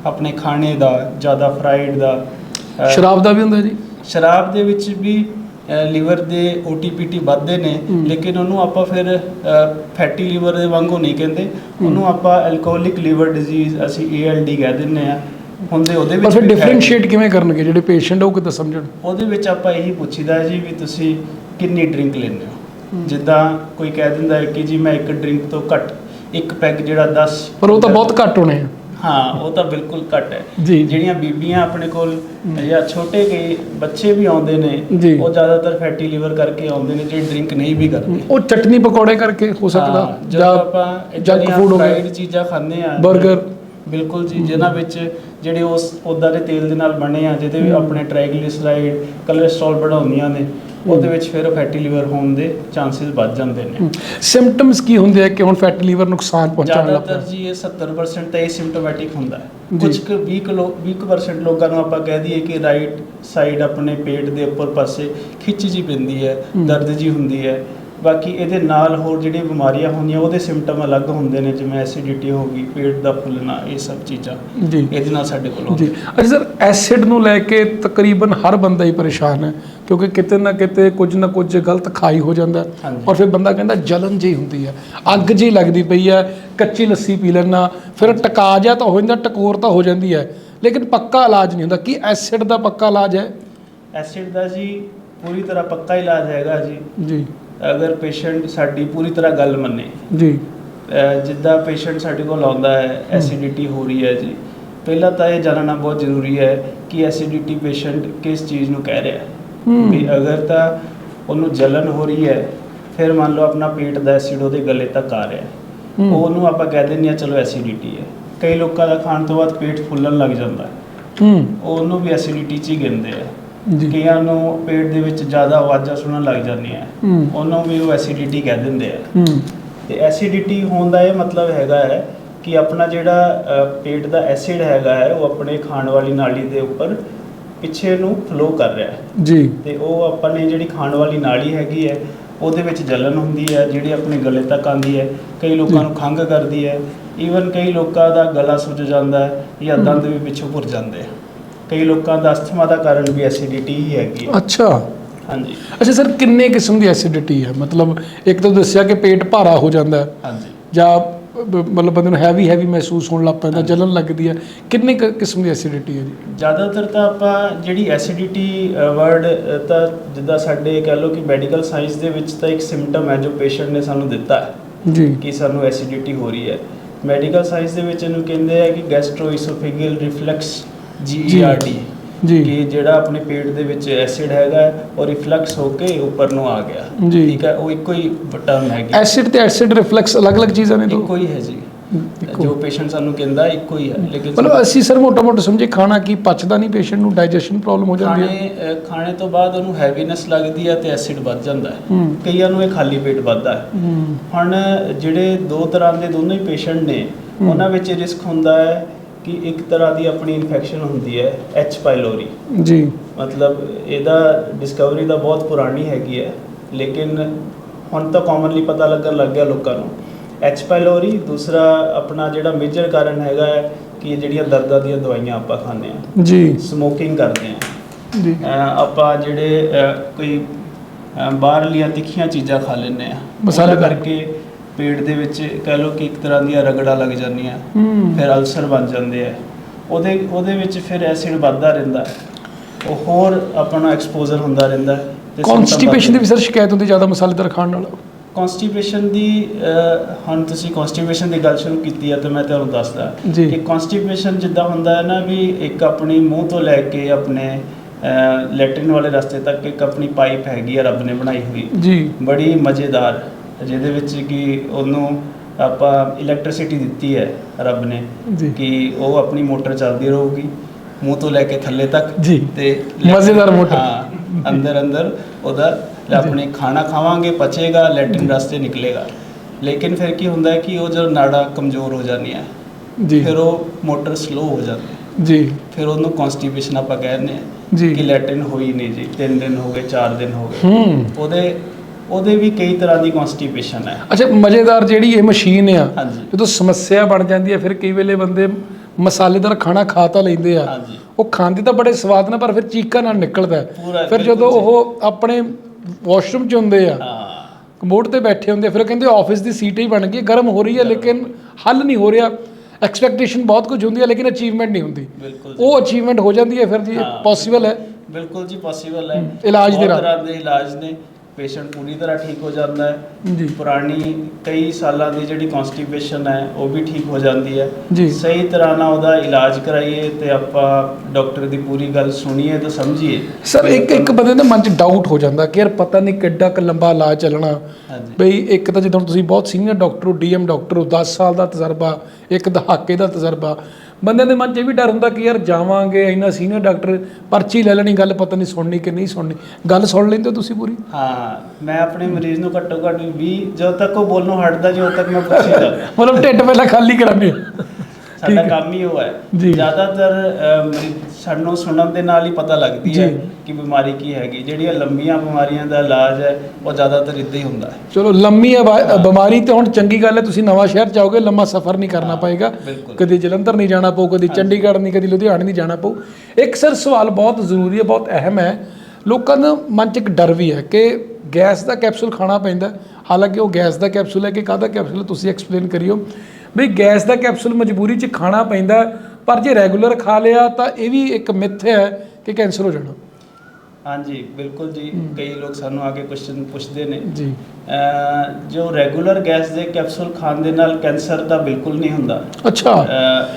ਆਪਣੇ ਖਾਣੇ ਦਾ ਜ਼ਿਆਦਾ ਫਰਾਈਡ ਦਾ ਸ਼ਰਾਬ ਦਾ ਵੀ ਹੁੰਦਾ ਜੀ? ਸ਼ਰਾਬ ਦੇ ਵਿੱਚ ਵੀ ਲੀਵਰ ਦੇ OTPT ਵੱਧਦੇ ਨੇ। ਲੇਕਿਨ ਉਹਨੂੰ ਆਪਾਂ ਫਿਰ ਫੈਟੀ ਲੀਵਰ ਦੇ ਵਾਂਗੂ ਨਹੀਂ ਕਹਿੰਦੇ। ਉਹਨੂੰ ਆਪਾਂ ਐਲਕੋਹਲਿਕ ਲੀਵਰ ਡਿਜ਼ੀਜ਼ ਅਸੀਂ ALD ਕਹਿ ਦਿੰਨੇ ਆ ਹੁੰਦੇ ਉਹਦੇ ਵਿੱਚ ਫਿਰ ਡਿਫਰੈਂਸ਼ੀਏਟ ਕਿਵੇਂ ਕਰਨਗੇ? ਜਿਹੜੇ ਪੇਸ਼ੈਂਟ ਉਹ ਕਿੱਦਾਂ ਸਮਝਣ? ਉਹਦੇ ਵਿੱਚ ਆਪਾਂ ਇਹੀ ਪੁੱਛੀਦਾ ਜੀ ਵੀ ਤੁਸੀਂ ਕਿੰਨੀ ਡਰਿੰਕ ਲੈਂਦੇ ਹੋ। ਜਿੱਦਾਂ ਕੋਈ ਕਹਿ ਦਿੰਦਾ ਹੈ ਕਿ ਜੀ ਮੈਂ ਇੱਕ ਡਰਿੰਕ ਤੋਂ ਘੱਟ ਇੱਕ ਪੈਗ ਜਿਹੜਾ 10 ਪਰ ਉਹ ਤਾਂ ਬਹੁਤ ਘੱਟ ਹੋਣੇ ਆ। ਹਾਂ ਉਹ ਤਾਂ ਬਿਲਕੁਲ ਘੱਟ ਹੈ ਜੀ ਜਿਹੜੀਆਂ ਬੀਬੀਆਂ ਆਪਣੇ ਕੋਲ। ਜਾਂ ਛੋਟੇ ਕਈ ਬੱਚੇ ਵੀ ਆਉਂਦੇ ਨੇ ਜੀ। ਉਹ ਜ਼ਿਆਦਾਤਰ ਫੈਟੀ ਲੀਵਰ ਕਰਕੇ ਆਉਂਦੇ ਨੇ ਜਿਹੜੇ ਡਰਿੰਕ ਨਹੀਂ ਵੀ ਕਰਦੇ ਉਹ ਚਟਨੀ ਪਕੌੜੇ ਕਰਕੇ ਹੋ ਸਕਦਾ ਜਦੋਂ ਆਪਾਂ ਜੰਕ ਫੂਡ ਹੋ ਗਿਆ ਚੀਜ਼ਾਂ ਖਾਂਦੇ ਆ 버ਗਰ ਬਿਲਕੁਲ ਜੀ ਜਿਨ੍ਹਾਂ ਵਿੱਚ ਜਿਹੜੇ ਉਸ ਉਦਾਂ ਦੇ ਤੇਲ ਦੇ ਨਾਲ ਬਣੇ ਆ ਜਿਹਦੇ ਵੀ। ਆਪਣੇ ਟ੍ਰਾਈਗਲਿਸਰਾਈਡ ਕੋਲੇਸਟ੍ਰੋਲ ਵਧਾਉਂਦੀਆਂ ਨੇ ਉਹਦੇ ਵਿੱਚ ਫਿਰ ਫੈਟੀ ਲੀਵਰ ਹੋਣ ਦੇ ਚਾਂਸਸ ਵੱਧ ਜਾਂਦੇ ਨੇ। ਸਿੰਪਟਮਸ ਕੀ ਹੁੰਦੇ ਆ ਕਿ ਹੁਣ ਫੈਟੀ ਲੀਵਰ ਨੁਕਸਾਨ ਪਹੁੰਚਾਉਣ ਲੱਗ ਜ਼ਿਆਦਾਤਰ ਜੀ ਇਹ 70% ਤਾਂ ਇਹ ਸਿੰਪਟੋਮੈਟਿਕ ਹੁੰਦਾ ਹੈ। ਕੁਝ ਕੁ 20 ਕਿਲੋ 20% ਲੋਕਾਂ ਨੂੰ ਆਪਾਂ ਕਹਿ ਦਈਏ ਕਿ ਰਾਈਟ ਸਾਈਡ ਆਪਣੇ ਪੇਟ ਦੇ ਉੱਪਰ ਪਾਸੇ ਖਿੱਚ ਜੀ ਪੈਂਦੀ ਹੈ। ਦਰਦ ਜੀ ਹੁੰਦੀ ਹੈ। ਬਾਕੀ ਇਹਦੇ ਨਾਲ ਹੋਰ ਜਿਹੜੀਆਂ ਬਿਮਾਰੀਆਂ ਹੁੰਦੀਆਂ ਉਹਦੇ ਸਿੰਪਟਮ ਅਲੱਗ ਹੁੰਦੇ ਨੇ ਜਿਵੇਂ ਐਸਿਡਿਟੀ ਹੋ ਗਈ ਪੇਟ ਦਾ ਫੁੱਲਣਾ ਇਹ ਸਭ ਚੀਜ਼ਾਂ। ਜੀ। ਇਹਦੇ ਨਾਲ ਸਾਡੇ ਕੋਲ ਜੀ। ਹੁੰਦੇ ਅੱਛਾ ਸਰ ਐਸਿਡ ਨੂੰ ਲੈ ਕੇ ਤਕਰੀਬਨ ਹਰ ਬੰਦਾ ਹੀ ਪਰੇਸ਼ਾਨ ਹੈ ਕਿਉਂਕਿ ਕਿਤੇ ਨਾ ਕਿਤੇ ਕੁਝ ਨਾ ਕੁਝ ਗਲਤ ਖਾਈ ਹੋ ਜਾਂਦਾ। ਔਰ ਫਿਰ ਬੰਦਾ ਕਹਿੰਦਾ ਜਲਨ ਜੀ ਹੁੰਦੀ ਹੈ। ਅੱਗ ਜੀ ਲੱਗਦੀ ਪਈ ਹੈ ਕੱਚੀ ਲੱਸੀ ਪੀ ਲੈਣਾ ਫਿਰ ਟਕਾ ਜਾ ਤਾਂ ਹੋ ਜਾਂਦਾ ਟਕੋਰ ਤਾਂ ਹੋ ਜਾਂਦੀ ਹੈ। ਲੇਕਿਨ ਪੱਕਾ ਇਲਾਜ ਨਹੀਂ ਹੁੰਦਾ। ਕੀ ਐਸਿਡ ਦਾ ਪੱਕਾ ਇਲਾਜ ਹੈ? ਐਸਿਡ ਦਾ ਜੀ ਪੂਰੀ ਤਰ੍ਹਾਂ ਪੱਕਾ ਇਲਾਜ ਹੈਗਾ ਜੀ। ਜੀ। ਅਗਰ ਪੇਸ਼ੈਂਟ ਸਾਡੀ ਪੂਰੀ ਤਰ੍ਹਾਂ ਗੱਲ ਮੰਨੇ ਜੀ। ਜਿੱਦਾਂ ਪੇਸ਼ੈਂਟ ਸਾਡੇ ਕੋਲ ਆਉਂਦਾ ਹੈ ਐਸਿਡਿਟੀ ਹੋ ਰਹੀ ਹੈ ਜੀ। ਪਹਿਲਾਂ ਤਾਂ ਇਹ ਜਾਣਨਾ ਬਹੁਤ ਜ਼ਰੂਰੀ ਹੈ ਕਿ ਐਸਿਡਿਟੀ ਪੇਸ਼ੈਂਟ ਕਿਸ ਚੀਜ਼ ਨੂੰ ਕਹਿ ਰਿਹਾ ਹੈ। ਵੀ ਅਗਰ ਤਾਂ ਉਹਨੂੰ ਜਲਨ ਹੋ ਰਹੀ ਹੈ ਫਿਰ ਮੰਨ ਲਓ ਆਪਣਾ ਪੇਟ ਦਾ ਐਸਿਡ ਉਹਦੇ ਗਲੇ ਤੱਕ ਆ ਰਿਹਾ ਹੈ। ਉਹਨੂੰ ਆਪਾਂ ਕਹਿ ਦਿੰਦੇ ਆ ਚਲੋ ਐਸਿਡਿਟੀ ਹੈ। ਕਈ ਲੋਕਾਂ ਦਾ ਖਾਣ ਤੋਂ ਬਾਅਦ ਪੇਟ ਫੁੱਲਣ ਲੱਗ ਜਾਂਦਾ ਹੈ। ਹੂੰ। ਉਹਨੂੰ ਵੀ ਐਸਿਡਿਟੀ 'ਚ ਹੀ ਗਿਣਦੇ ਆ। ਕਈਆਂ ਨੂੰ ਪੇਟ ਦੇ ਵਿੱਚ ਜ਼ਿਆਦਾ ਆਵਾਜ਼ਾਂ ਸੁਣਨ ਲੱਗ ਜਾਂਦੀਆਂ। ਹੂੰ। ਉਹਨੂੰ ਵੀ ਉਹ ਐਸਿਡਿਟੀ ਕਹਿ ਦਿੰਦੇ ਆ। ਤੇ ਐਸਿਡਿਟੀ ਹੋਣ ਦਾ ਇਹ ਮਤਲਬ ਹੈਗਾ ਹੈ ਕਿ ਆਪਣਾ ਜਿਹੜਾ ਪੇਟ ਦਾ ਐਸਿਡ ਹੈਗਾ ਹੈ ਉਹ ਆਪਣੇ ਖਾਣ ਵਾਲੀ ਨਾਲੀ ਦੇ ਉੱਪਰ ਪਿੱਛੇ ਨੂੰ ਫਲੋ ਕਰ ਰਿਹਾ ਹੈ। ਜੀ। ਤੇ ਉਹ ਆਪਾਂ ਨੇ ਜਿਹੜੀ ਖਾਣ ਵਾਲੀ ਨਾਲੀ ਹੈਗੀ ਹੈ ਉਹਦੇ ਵਿੱਚ ਜਲਨ ਹੁੰਦੀ ਹੈ ਜਿਹੜੀ ਆਪਣੇ ਗਲੇ ਤੱਕ ਆਉਂਦੀ ਹੈ ਕਈ ਲੋਕਾਂ ਨੂੰ ਖੰਘ ਕਰਦੀ ਹੈ। ਈਵਨ ਕਈ ਲੋਕਾਂ ਦਾ ਗਲਾ ਸੁੱਜ ਜਾਂਦਾ ਹੈ ਜਾਂ। ਦੰਦ ਵੀ ਪਿੱਛੋਂ ਭੁਰ ਜਾਂਦੇ ਆ। ਕਈ ਲੋਕਾਂ ਦਾ ਅਸਥਮਾ ਦਾ ਕਾਰਨ ਵੀ ਐਸਿਡਿਟੀ ਹੀ ਹੈਗੀ ਹੈ। ਅੱਛਾ। ਹਾਂਜੀ। ਅੱਛਾ ਸਰ ਕਿੰਨੇ ਕਿਸਮ ਦੀ ਐਸਿਡਿਟੀ ਹੈ? ਮਤਲਬ ਇੱਕ ਤਾਂ ਦੱਸਿਆ ਕਿ ਪੇਟ ਭਾਰਾ ਹੋ ਜਾਂਦਾ ਹੈ। ਹਾਂਜੀ। ਜਾਂ ਬ- ਮਤਲਬ ਬੰਦੇ ਨੂੰ ਹੈਵੀ ਹੈਵੀ ਮਹਿਸੂਸ ਹੋਣ ਲੱਗ ਪੈਂਦਾ ਜਲਨ ਲੱਗਦੀ ਹੈ। ਕਿੰਨੇ ਕੁ ਕਿਸਮ ਦੀ ਐਸਿਡਿਟੀ ਹੈ ਜੀ? ਜ਼ਿਆਦਾਤਰ ਤਾਂ ਆਪਾਂ ਜਿਹੜੀ ਐਸਿਡਿਟੀ ਵਰਡ ਤਾਂ ਜਿੱਦਾਂ ਸਾਡੇ ਕਹਿ ਲਓ ਕਿ ਮੈਡੀਕਲ ਸਾਇੰਸ ਦੇ ਵਿੱਚ ਤਾਂ ਇੱਕ ਸਿੰਪਟਮ ਹੈ ਜੋ ਪੇਸ਼ੈਂਟ ਨੇ ਸਾਨੂੰ ਦਿੱਤਾ ਹੈ ਜੀ। ਕਿ ਸਾਨੂੰ ਐਸਿਡਿਟੀ ਹੋ ਰਹੀ ਹੈ। ਮੈਡੀਕਲ ਸਾਇੰਸ ਦੇ ਵਿੱਚ ਇਹਨੂੰ ਕਹਿੰਦੇ ਆ ਕਿ ਗੈਸਟ੍ਰੋਇਸੋਫੇਗਲ ਰਿਫਲਕਸ GERD ਜੀ ਕਿ ਜਿਹੜਾ ਆਪਣੇ ਪੇਟ ਦੇ ਵਿੱਚ ਐਸਿਡ ਹੈਗਾ ਉਹ ਰਿਫਲਕਸ ਹੋ ਕੇ ਉੱਪਰ ਨੂੰ ਆ ਗਿਆ। ਠੀਕ ਹੈ ਉਹ ਇੱਕੋ ਹੀ ਟਰਮ ਹੈਗੀ। ਐਸਿਡ ਤੇ ਐਸਿਡ ਰਿਫਲੈਕਸ ਅਲੱਗ-ਅਲੱਗ ਚੀਜ਼ਾਂ ਨੇ ਦੋ। ਇੱਕੋ ਹੀ ਹੈ ਜੀ। ਜੋ ਪੇਸ਼ੈਂਟ ਸਾਨੂੰ ਕਹਿੰਦਾ ਇੱਕੋ ਹੀ ਹੈ। ਲੇਕਿਨ ਮਤਲਬ ਅਸੀਂ ਸਰ ਮੋਟਾ-ਮੋਟਾ ਸਮਝੇ ਖਾਣਾ ਕੀ ਪਚਦਾ ਨਹੀਂ ਪੇਸ਼ੈਂਟ ਨੂੰ ਡਾਈਜੈਸ਼ਨ ਪ੍ਰੋਬਲਮ ਹੋ ਜਾਂਦੀ ਹੈ। ਖਾਣੇ ਤੋਂ ਬਾਅਦ ਉਹਨੂੰ ਹੈਵੀਨੈਸ ਲੱਗਦੀ ਹੈ ਤੇ ਐਸਿਡ ਵੱਧ ਜਾਂਦਾ ਹੈ। ਕਈਆਂ ਨੂੰ ਇਹ ਖਾਲੀ ਪੇਟ ਵੱਧਦਾ ਹੈ। ਹੁਣ ਜਿਹੜੇ ਦੋ ਤਰ੍ਹਾਂ ਦੇ ਦੋਨੋਂ ਹੀ ਪੇਸ਼ੈਂਟ ਨੇ। ਉਹਨਾਂ ਵਿੱਚ ਰਿਸਕ ਹੁੰਦਾ ਹੈ ਕਿ ਇੱਕ ਤਰ੍ਹਾਂ ਦੀ ਆਪਣੀ ਇਨਫੈਕਸ਼ਨ ਹੁੰਦੀ ਹੈ ਐਚ ਪਾਇਲੋਰੀ ਜੀ। ਮਤਲਬ ਇਹਦਾ ਡਿਸਕਵਰੀ ਤਾਂ ਬਹੁਤ ਪੁਰਾਣੀ ਹੈਗੀ ਹੈ ਲੇਕਿਨ ਹੁਣ ਤਾਂ ਕਾਮਨਲੀ ਪਤਾ ਲੱਗਣ ਲੱਗ ਗਿਆ ਲੋਕਾਂ ਨੂੰ। ਐਚ ਪਾਇਲੋਰੀ ਦੂਸਰਾ ਆਪਣਾ ਜਿਹੜਾ ਮੇਜਰ ਕਾਰਨ ਹੈਗਾ ਹੈ ਕਿ ਜਿਹੜੀਆਂ ਦਰਦਾਂ ਦੀਆਂ ਦਵਾਈਆਂ ਆਪਾਂ ਖਾਂਦੇ ਆ ਜੀ। ਸਮੋਕਿੰਗ ਕਰਦੇ ਆ ਜੀ। ਆਪਾਂ ਜਿਹੜੇ ਕੋਈ ਅਹ, ਬਾਹਰਲੀਆਂ ਤਿੱਖੀਆਂ ਚੀਜ਼ਾਂ ਖਾ ਲੈਂਦੇ ਆ। ਉਹਦੇ ਕਰਕੇ ਪੇਟ ਦੇ ਵਿੱਚ ਕਹਿ ਲਓ ਕਿ ਇੱਕ ਤਰ੍ਹਾਂ ਦੀਆਂ ਰਗੜਾ ਲੱਗ ਜਾਂਦੀਆਂ ਫਿਰ ਅਲਸਰ ਬਣ ਜਾਂਦੇ ਆ। ਉਹਦੇ ਉਹਦੇ ਵਿੱਚ ਫਿਰ ਐਸਿਡ ਵੱਧਦਾ ਰਹਿੰਦਾ। ਉਹ ਹੋਰ ਆਪਣਾ ਐਕਸਪੋਜ਼ਰ ਹੁੰਦਾ ਰਹਿੰਦਾ ਤੇ ਕਨਸਟੀਪੇਸ਼ਨ ਦੀ ਵੀ ਸਰ ਸ਼ਿਕਾਇਤ ਹੁੰਦੀ ਜ਼ਿਆਦਾ ਮਸਾਲੇਦਾਰ ਖਾਣ ਨਾਲ? ਕਨਸਟੀਪੇਸ਼ਨ ਦੀ ਹੁਣ ਤੁਸੀਂ ਕਨਸਟੀਪੇਸ਼ਨ ਦੀ ਗੱਲ ਸ਼ੁਰੂ ਕੀਤੀ ਹੈ ਤਾਂ ਮੈਂ ਤੁਹਾਨੂੰ ਦੱਸਦਾ। ਕਿ ਕਨਸਟੀਪੇਸ਼ਨ ਜਿੱਦਾਂ ਹੁੰਦਾ ਹੈ ਨਾ ਵੀ ਇੱਕ ਆਪਣੀ ਮੂੰਹ ਤੋਂ ਲੈ ਕੇ ਆਪਣੇ ਲੈਟਰਿਨ ਵਾਲੇ ਰਸਤੇ ਤੱਕ ਇੱਕ ਆਪਣੀ ਪਾਈਪ ਹੈਗੀ ਆ ਰੱਬ ਨੇ ਬਣਾਈ ਹੋਈ। ਜੀ। ਬੜੀ ਮਜ਼ੇਦਾਰ। ਜਿਹਦੇ ਵਿੱਚ ਕਿ ਉਹਨੂੰ ਆਪਾਂ ਇਲੈਕਟ੍ਰਿਸਿਟੀ ਦਿੱਤੀ ਹੈ ਰੱਬ ਨੇ ਜੀ। ਕਿ ਉਹ ਆਪਣੀ ਮੋਟਰ ਚੱਲਦੀ ਰਹੂਗੀ ਮੂੰਹ ਤੋਂ ਲੈ ਕੇ ਥੱਲੇ ਤੱਕ ਜੀ। ਤੇ ਮਜ਼ੇਦਾਰ ਮੋਟਰ। ਹਾਂ ਅੰਦਰ ਅੰਦਰ ਉਹਦਾ ਆਪਣੇ ਖਾਣਾ ਖਾਵਾਂਗੇ ਪਚੇਗਾ ਲੈਟਰਿਨ ਰਸਤੇ ਨਿਕਲੇਗਾ। ਲੇਕਿਨ ਫਿਰ ਕੀ ਹੁੰਦਾ ਹੈ ਕਿ ਉਹ ਜਦੋਂ ਨਾੜਾ ਕਮਜ਼ੋਰ ਹੋ ਜਾਂਦੀਆਂ ਜੀ। ਫਿਰ ਉਹ ਮੋਟਰ ਸਲੋ ਹੋ ਜਾਂਦੀ ਹੈ। ਜੀ। ਫਿਰ ਉਹਨੂੰ ਕਨਸਟੀਪੇਸ਼ਨ ਆਪਾਂ ਕਹਿੰਦੇ ਆ ਕਿ ਲੈਟਰਿਨ ਹੋਈ ਨਹੀਂ ਜੀ 3 ਦਿਨ ਹੋ ਗਏ 4 ਦਿਨ ਹੋ ਗਏ। ਹੂੰ। ਉਹਦੇ ਉਹਦੇ ਵੀ ਕਈ ਤਰ੍ਹਾਂ ਦੀ ਕਨਸਟੀਪੇਸ਼ਨ ਹੈ। ਅੱਛਾ ਮਜ਼ੇਦਾਰ ਜਿਹੜੀ ਇਹ ਮਸ਼ੀਨ ਆ ਹਾਂਜੀ। ਜਦੋਂ ਸਮੱਸਿਆ ਬਣ ਜਾਂਦੀ ਹੈ ਫਿਰ ਕਈ ਵੇਲੇ ਬੰਦੇ ਮਸਾਲੇਦਾਰ ਖਾਣਾ ਖਾ ਤਾਂ ਲੈਂਦੇ ਆ। ਹਾਂਜੀ। ਉਹ ਖਾਂਦੇ ਤਾਂ ਬੜੇ ਸਵਾਦ ਨਾਲ ਪਰ ਫਿਰ ਚੀਕਾਂ ਨਾਲ ਨਿਕਲਦਾ ਹੈ। ਪੂਰਾ ਫਿਰ ਜਦੋਂ ਉਹ ਆਪਣੇ ਵਾਸ਼ਰੂਮ 'ਚ ਹੁੰਦੇ ਆ ਹਾਂ। ਕਮੋਡ ਤੇ ਬੈਠੇ ਹੁੰਦੇ ਆ, ਫਿਰ ਉਹ ਕਹਿੰਦੇ ਆਫਿਸ ਦੀ ਸੀਟ ਹੀ ਬਣ ਗਈ ਗਰਮ ਹੋ ਰਹੀ ਹੈ ਲੇਕਿਨ ਹੱਲ ਨਹੀਂ ਹੋ ਰਿਹਾ। ਐਕਸਪੈਕਟੇਸ਼ਨ ਬਹੁਤ ਕੁਝ ਹੁੰਦੀ ਹੈ ਲੇਕਿਨ ਅਚੀਵਮੈਂਟ ਨਹੀਂ ਹੁੰਦੀ। ਬਿਲਕੁਲ। ਉਹ ਅਚੀਵਮੈਂਟ ਹੋ ਜਾਂਦੀ ਹੈ ਫਿਰ ਜੀ। ਪੋਸੀਬਲ ਹੈ। ਬਿਲਕੁਲ ਜੀ ਪੋਸੀਬਲ ਹੈ। ਇਲਾਜ ਦੇ ਬਹੁਤ ਰਾਹ। ਤਰ੍ਹਾਂ ਦੇ ਇਲਾਜ ਨੇ। ਪੇਸ਼ੈਂਟ ਪੂਰੀ ਤਰ੍ਹਾਂ ਠੀਕ ਹੋ ਜਾਂਦਾ ਹੈ। ਜੀ। ਪੁਰਾਣੀ ਕਈ ਸਾਲਾਂ ਦੀ ਜਿਹੜੀ ਕਨਸਟੀਪੇਸ਼ਨ ਹੈ ਉਹ ਵੀ ਠੀਕ ਹੋ ਜਾਂਦੀ ਹੈ। ਜੀ। ਸਹੀ ਤਰ੍ਹਾਂ ਨਾਲ ਉਹਦਾ ਇਲਾਜ ਕਰਾਈਏ ਤੇ ਆਪਾਂ ਡਾਕਟਰ ਦੀ ਪੂਰੀ ਗੱਲ ਸੁਣੀਏ ਤੇ ਸਮਝੀਏ। ਸਰ ਇੱਕ ਇੱਕ ਬੰਦੇ ਦੇ ਮਨ 'ਚ ਡਾਊਟ ਹੋ ਜਾਂਦਾ ਕਿ ਯਾਰ ਪਤਾ ਨਹੀਂ ਕਿੱਡਾ ਕੁ ਲੰਬਾ ਇਲਾਜ ਚੱਲਣਾ। ਬਈ ਇੱਕ ਤਾਂ ਜਦੋਂ ਤੁਸੀਂ ਬਹੁਤ ਸੀਨੀਅਰ ਡਾਕਟਰ ਹੋ ਡੀਐਮ ਡਾਕਟਰ ਹੋ 10 ਸਾਲ ਦਾ ਤਜਰਬਾ ਇੱਕ ਦਹਾਕੇ ਦਾ ਤਜਰਬਾ। ਬੰਦਿਆਂ ਦੇ ਮਨ 'ਚ ਇਹ ਵੀ ਡਰ ਹੁੰਦਾ ਕਿ ਯਾਰ ਜਾਵਾਂਗੇ ਇੰਨਾ ਸੀਨੀਅਰ ਡਾਕਟਰ ਪਰਚੀ ਲੈ ਲੈਣੀ ਗੱਲ ਪਤਾ ਨਹੀਂ ਸੁਣਨੀ ਕਿ ਨਹੀਂ ਸੁਣਨੀ। ਗੱਲ ਸੁਣ ਲੈਂਦੇ ਹੋ ਤੁਸੀਂ ਪੂਰੀ? ਹਾਂ ਮੈਂ ਆਪਣੇ ਮਰੀਜ਼ ਨੂੰ ਘੱਟੋ ਘੱਟ ਵੀ ਜਦੋਂ ਤੱਕ ਉਹ ਬੋਲਣੋਂ ਹਟਦਾ ਜਦੋਂ ਤੱਕ ਮੈਂ ਪੁੱਛੀ ਜਾਂਦਾ ਮਤਲਬ ਢਿੱਡ ਪਹਿਲਾਂ ਖਾਲੀ ਕਰਾਂਗੇ ਸਾਡਾ ਕੰਮ ਹੀ ਉਹ ਹੈ। ਜ਼ਿਆਦਾਤਰ ਸਾਨੂੰ ਸੁਣਨ ਦੇ ਨਾਲ ਹੀ ਪਤਾ ਲੱਗਦੀ ਹੈ। ਕਿ ਬਿਮਾਰੀ ਕੀ ਹੈਗੀ ਜਿਹੜੀਆਂ ਲੰਬੀਆਂ ਬਿਮਾਰੀਆਂ ਦਾ ਇਲਾਜ ਹੈ ਉਹ ਜ਼ਿਆਦਾਤਰ ਇਦਾਂ ਹੀ ਹੁੰਦਾ ਹੈ। ਚਲੋ ਲੰਮੀ ਬਿਮਾਰੀ ਤੇ ਹੁਣ ਚੰਗੀ ਗੱਲ ਹੈ ਤੁਸੀਂ ਨਵਾਂ ਸ਼ਹਿਰ ਜਾਓਗੇ ਲੰਮਾ ਸਫ਼ਰ ਨਹੀਂ ਕਰਨਾ ਪਏਗਾ। ਕਦੀ ਜਲੰਧਰ ਨਹੀਂ ਜਾਣਾ ਪਊ ਕਦੀ ਚੰਡੀਗੜ੍ਹ ਨਹੀਂ ਕਦੀ ਲੁਧਿਆਣੇ ਨਹੀਂ ਜਾਣਾ ਪਊ। ਇੱਕ ਸਰ ਸਵਾਲ ਬਹੁਤ ਜ਼ਰੂਰੀ ਹੈ ਬਹੁਤ ਅਹਿਮ ਹੈ। ਲੋਕਾਂ ਦਾ ਮਨ 'ਚ ਇੱਕ ਡਰ ਵੀ ਹੈ ਕਿ ਗੈਸ ਦਾ ਕੈਪਸੂਲ ਖਾਣਾ ਪੈਂਦਾ। ਹਾਲਾਂਕਿ ਉਹ ਗੈਸ ਦਾ ਕੈਪਸੂਲ ਹੈ ਕਿ ਕਾਹਦਾ ਕੈਪਸੂਲ ਹੈ ਤੁਸੀਂ ਐਕਸਪਲੇਨ ਕਰਿਓ। ਵੀ ਗੈਸ ਦਾ ਕੈਪਸੂਲ ਮਜਬੂਰੀ 'ਚ ਖਾਣਾ ਪੈਂਦਾ ਪਰ ਜੇ ਰੈਗੂਲਰ ਖਾ ਲਿਆ ਤਾਂ ਇਹ ਵੀ ਇੱਕ ਮਿੱਥ ਹੈ ਕਿ ਕੈਂਸਰ ਹੋ ਜਾਣਾ। ਹਾਂਜੀ ਬਿਲਕੁਲ ਜੀ। ਕਈ ਲੋਕ ਸਾਨੂੰ ਆ ਕੇ ਕੁਐਸਚਨ ਪੁੱਛਦੇ ਨੇ। ਜੀ। ਜੋ ਰੈਗੂਲਰ ਗੈਸ ਦੇ ਕੈਪਸੂਲ ਖਾਣ ਦੇ ਨਾਲ ਕੈਂਸਰ ਤਾਂ ਬਿਲਕੁਲ ਨਹੀਂ ਹੁੰਦਾ। ਅੱਛਾ।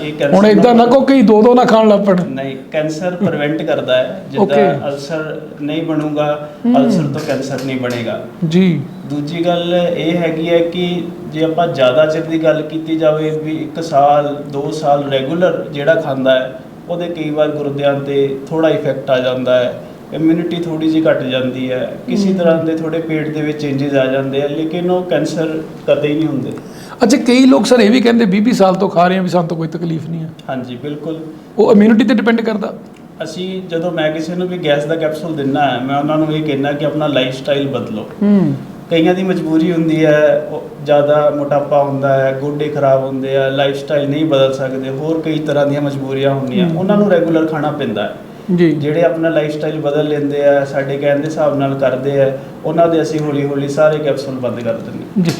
ਇਹ ਕੈਂਸਰ ਹੁਣ ਇਦਾਂ ਨਾ ਕੋ ਕਈ ਦੋ ਦੋ ਨਾ ਖਾਣ ਲੱਗ ਪੈਣ। ਨਹੀਂ ਕੈਂਸਰ ਪ੍ਰੀਵੈਂਟ ਕਰਦਾ ਹੈ। ਜਿੱਦਾਂ. ਅਲਸਰ ਨਹੀਂ ਬਣੂਗਾ ਅਲਸਰ ਤੋਂ ਕੈਂਸਰ ਨਹੀਂ ਬਣੇਗਾ। ਜੀ। ਦੂਜੀ ਗੱਲ ਇਹ ਹੈਗੀ ਹੈ ਕਿ ਜੇ ਆਪਾਂ ਜ਼ਿਆਦਾ ਚਿਰ ਦੀ ਗੱਲ ਕੀਤੀ ਜਾਵੇ ਵੀ 1 ਸਾਲ 2 ਸਾਲ ਰੈਗੂਲਰ ਜਿਹੜਾ ਖਾਂਦਾ ਹੈ ਉਹਦੇ ਕਈ ਵਾਰ ਗੁਰਦਿਆਂ ਤੇ ਥੋੜਾ ਇਫੈਕਟ ਆ ਜਾਂਦਾ ਹੈ ਇਮਿਊਨਿਟੀ ਥੋੜੀ ਜਿਹੀ ਘਟ ਜਾਂਦੀ ਹੈ ਕਿਸੇ ਤਰ੍ਹਾਂ ਦੇ ਥੋੜੇ ਪੇਟ ਦੇ ਵਿੱਚ ਚੇਂਜਸ ਆ ਜਾਂਦੇ ਆ ਲੇਕਿਨ ਉਹ ਕੈਂਸਰ ਕਦੇ ਹੀ ਨਹੀਂ ਹੁੰਦੇ। ਅੱਛਾ ਕਈ ਲੋਕ ਸਰ ਇਹ ਵੀ ਕਹਿੰਦੇ 20 20 ਸਾਲ ਤੋਂ ਖਾ ਰਹੇ ਆ ਵੀ ਸਾਨੂੰ ਤਾਂ ਕੋਈ ਤਕਲੀਫ ਨਹੀਂ ਹੈ। ਹਾਂਜੀ ਬਿਲਕੁਲ। ਉਹ ਇਮਿਊਨਿਟੀ ਤੇ ਡਿਪੈਂਡ ਕਰਦਾ। ਅਸੀਂ ਜਦੋਂ ਮੈਂ ਕਿਸੇ ਨੂੰ ਵੀ ਗੈਸ ਦਾ ਕੈਪਸੂਲ ਦਿੰਦਾ ਹੈ ਮੈਂ ਉਹਨਾਂ ਨੂੰ ਇਹ ਕਹਿੰਦਾ ਕਿ ਆਪਣਾ ਲਾਈਫ ਸਟਾਈਲ ਬਦਲੋ। ਹੂੰ। ਕਈਆਂ ਦੀ ਮਜਬੂਰੀ ਹੁੰਦੀ ਹੈ ਉਹ ਜ਼ਿਆਦਾ ਮੋਟਾਪਾ ਹੁੰਦਾ ਹੈ ਗੋਡੇ ਖਰਾਬ ਹੁੰਦੇ ਆ ਲਾਈਫ ਸਟਾਈਲ ਨਹੀਂ ਬਦਲ ਸਕਦੇ ਹੋਰ ਕਈ ਤਰ੍ਹਾਂ ਦੀਆਂ ਮਜਬੂਰੀਆਂ ਹੁੰਦੀਆਂ ਉਹਨਾਂ ਨੂੰ ਰੈਗੂਲਰ ਖਾਣਾ ਪੈਂਦਾ ਹੈ। ਜੀ। ਜਿਹੜੇ ਆਪਣਾ ਲਾਈਫ ਸਟਾਈਲ ਬਦਲ ਲੈਂਦੇ ਆ ਸਾਡੇ ਕਹਿਣ ਦੇ ਹਿਸਾਬ ਨਾਲ ਕਰਦੇ ਆ ਉਹਨਾਂ ਦੇ ਅਸੀਂ ਹੌਲੀ ਹੌਲੀ ਸਾਰੇ ਕੈਪਸੂਲ ਬੰਦ ਕਰ ਦਿੰਦੇ। ਜੀ।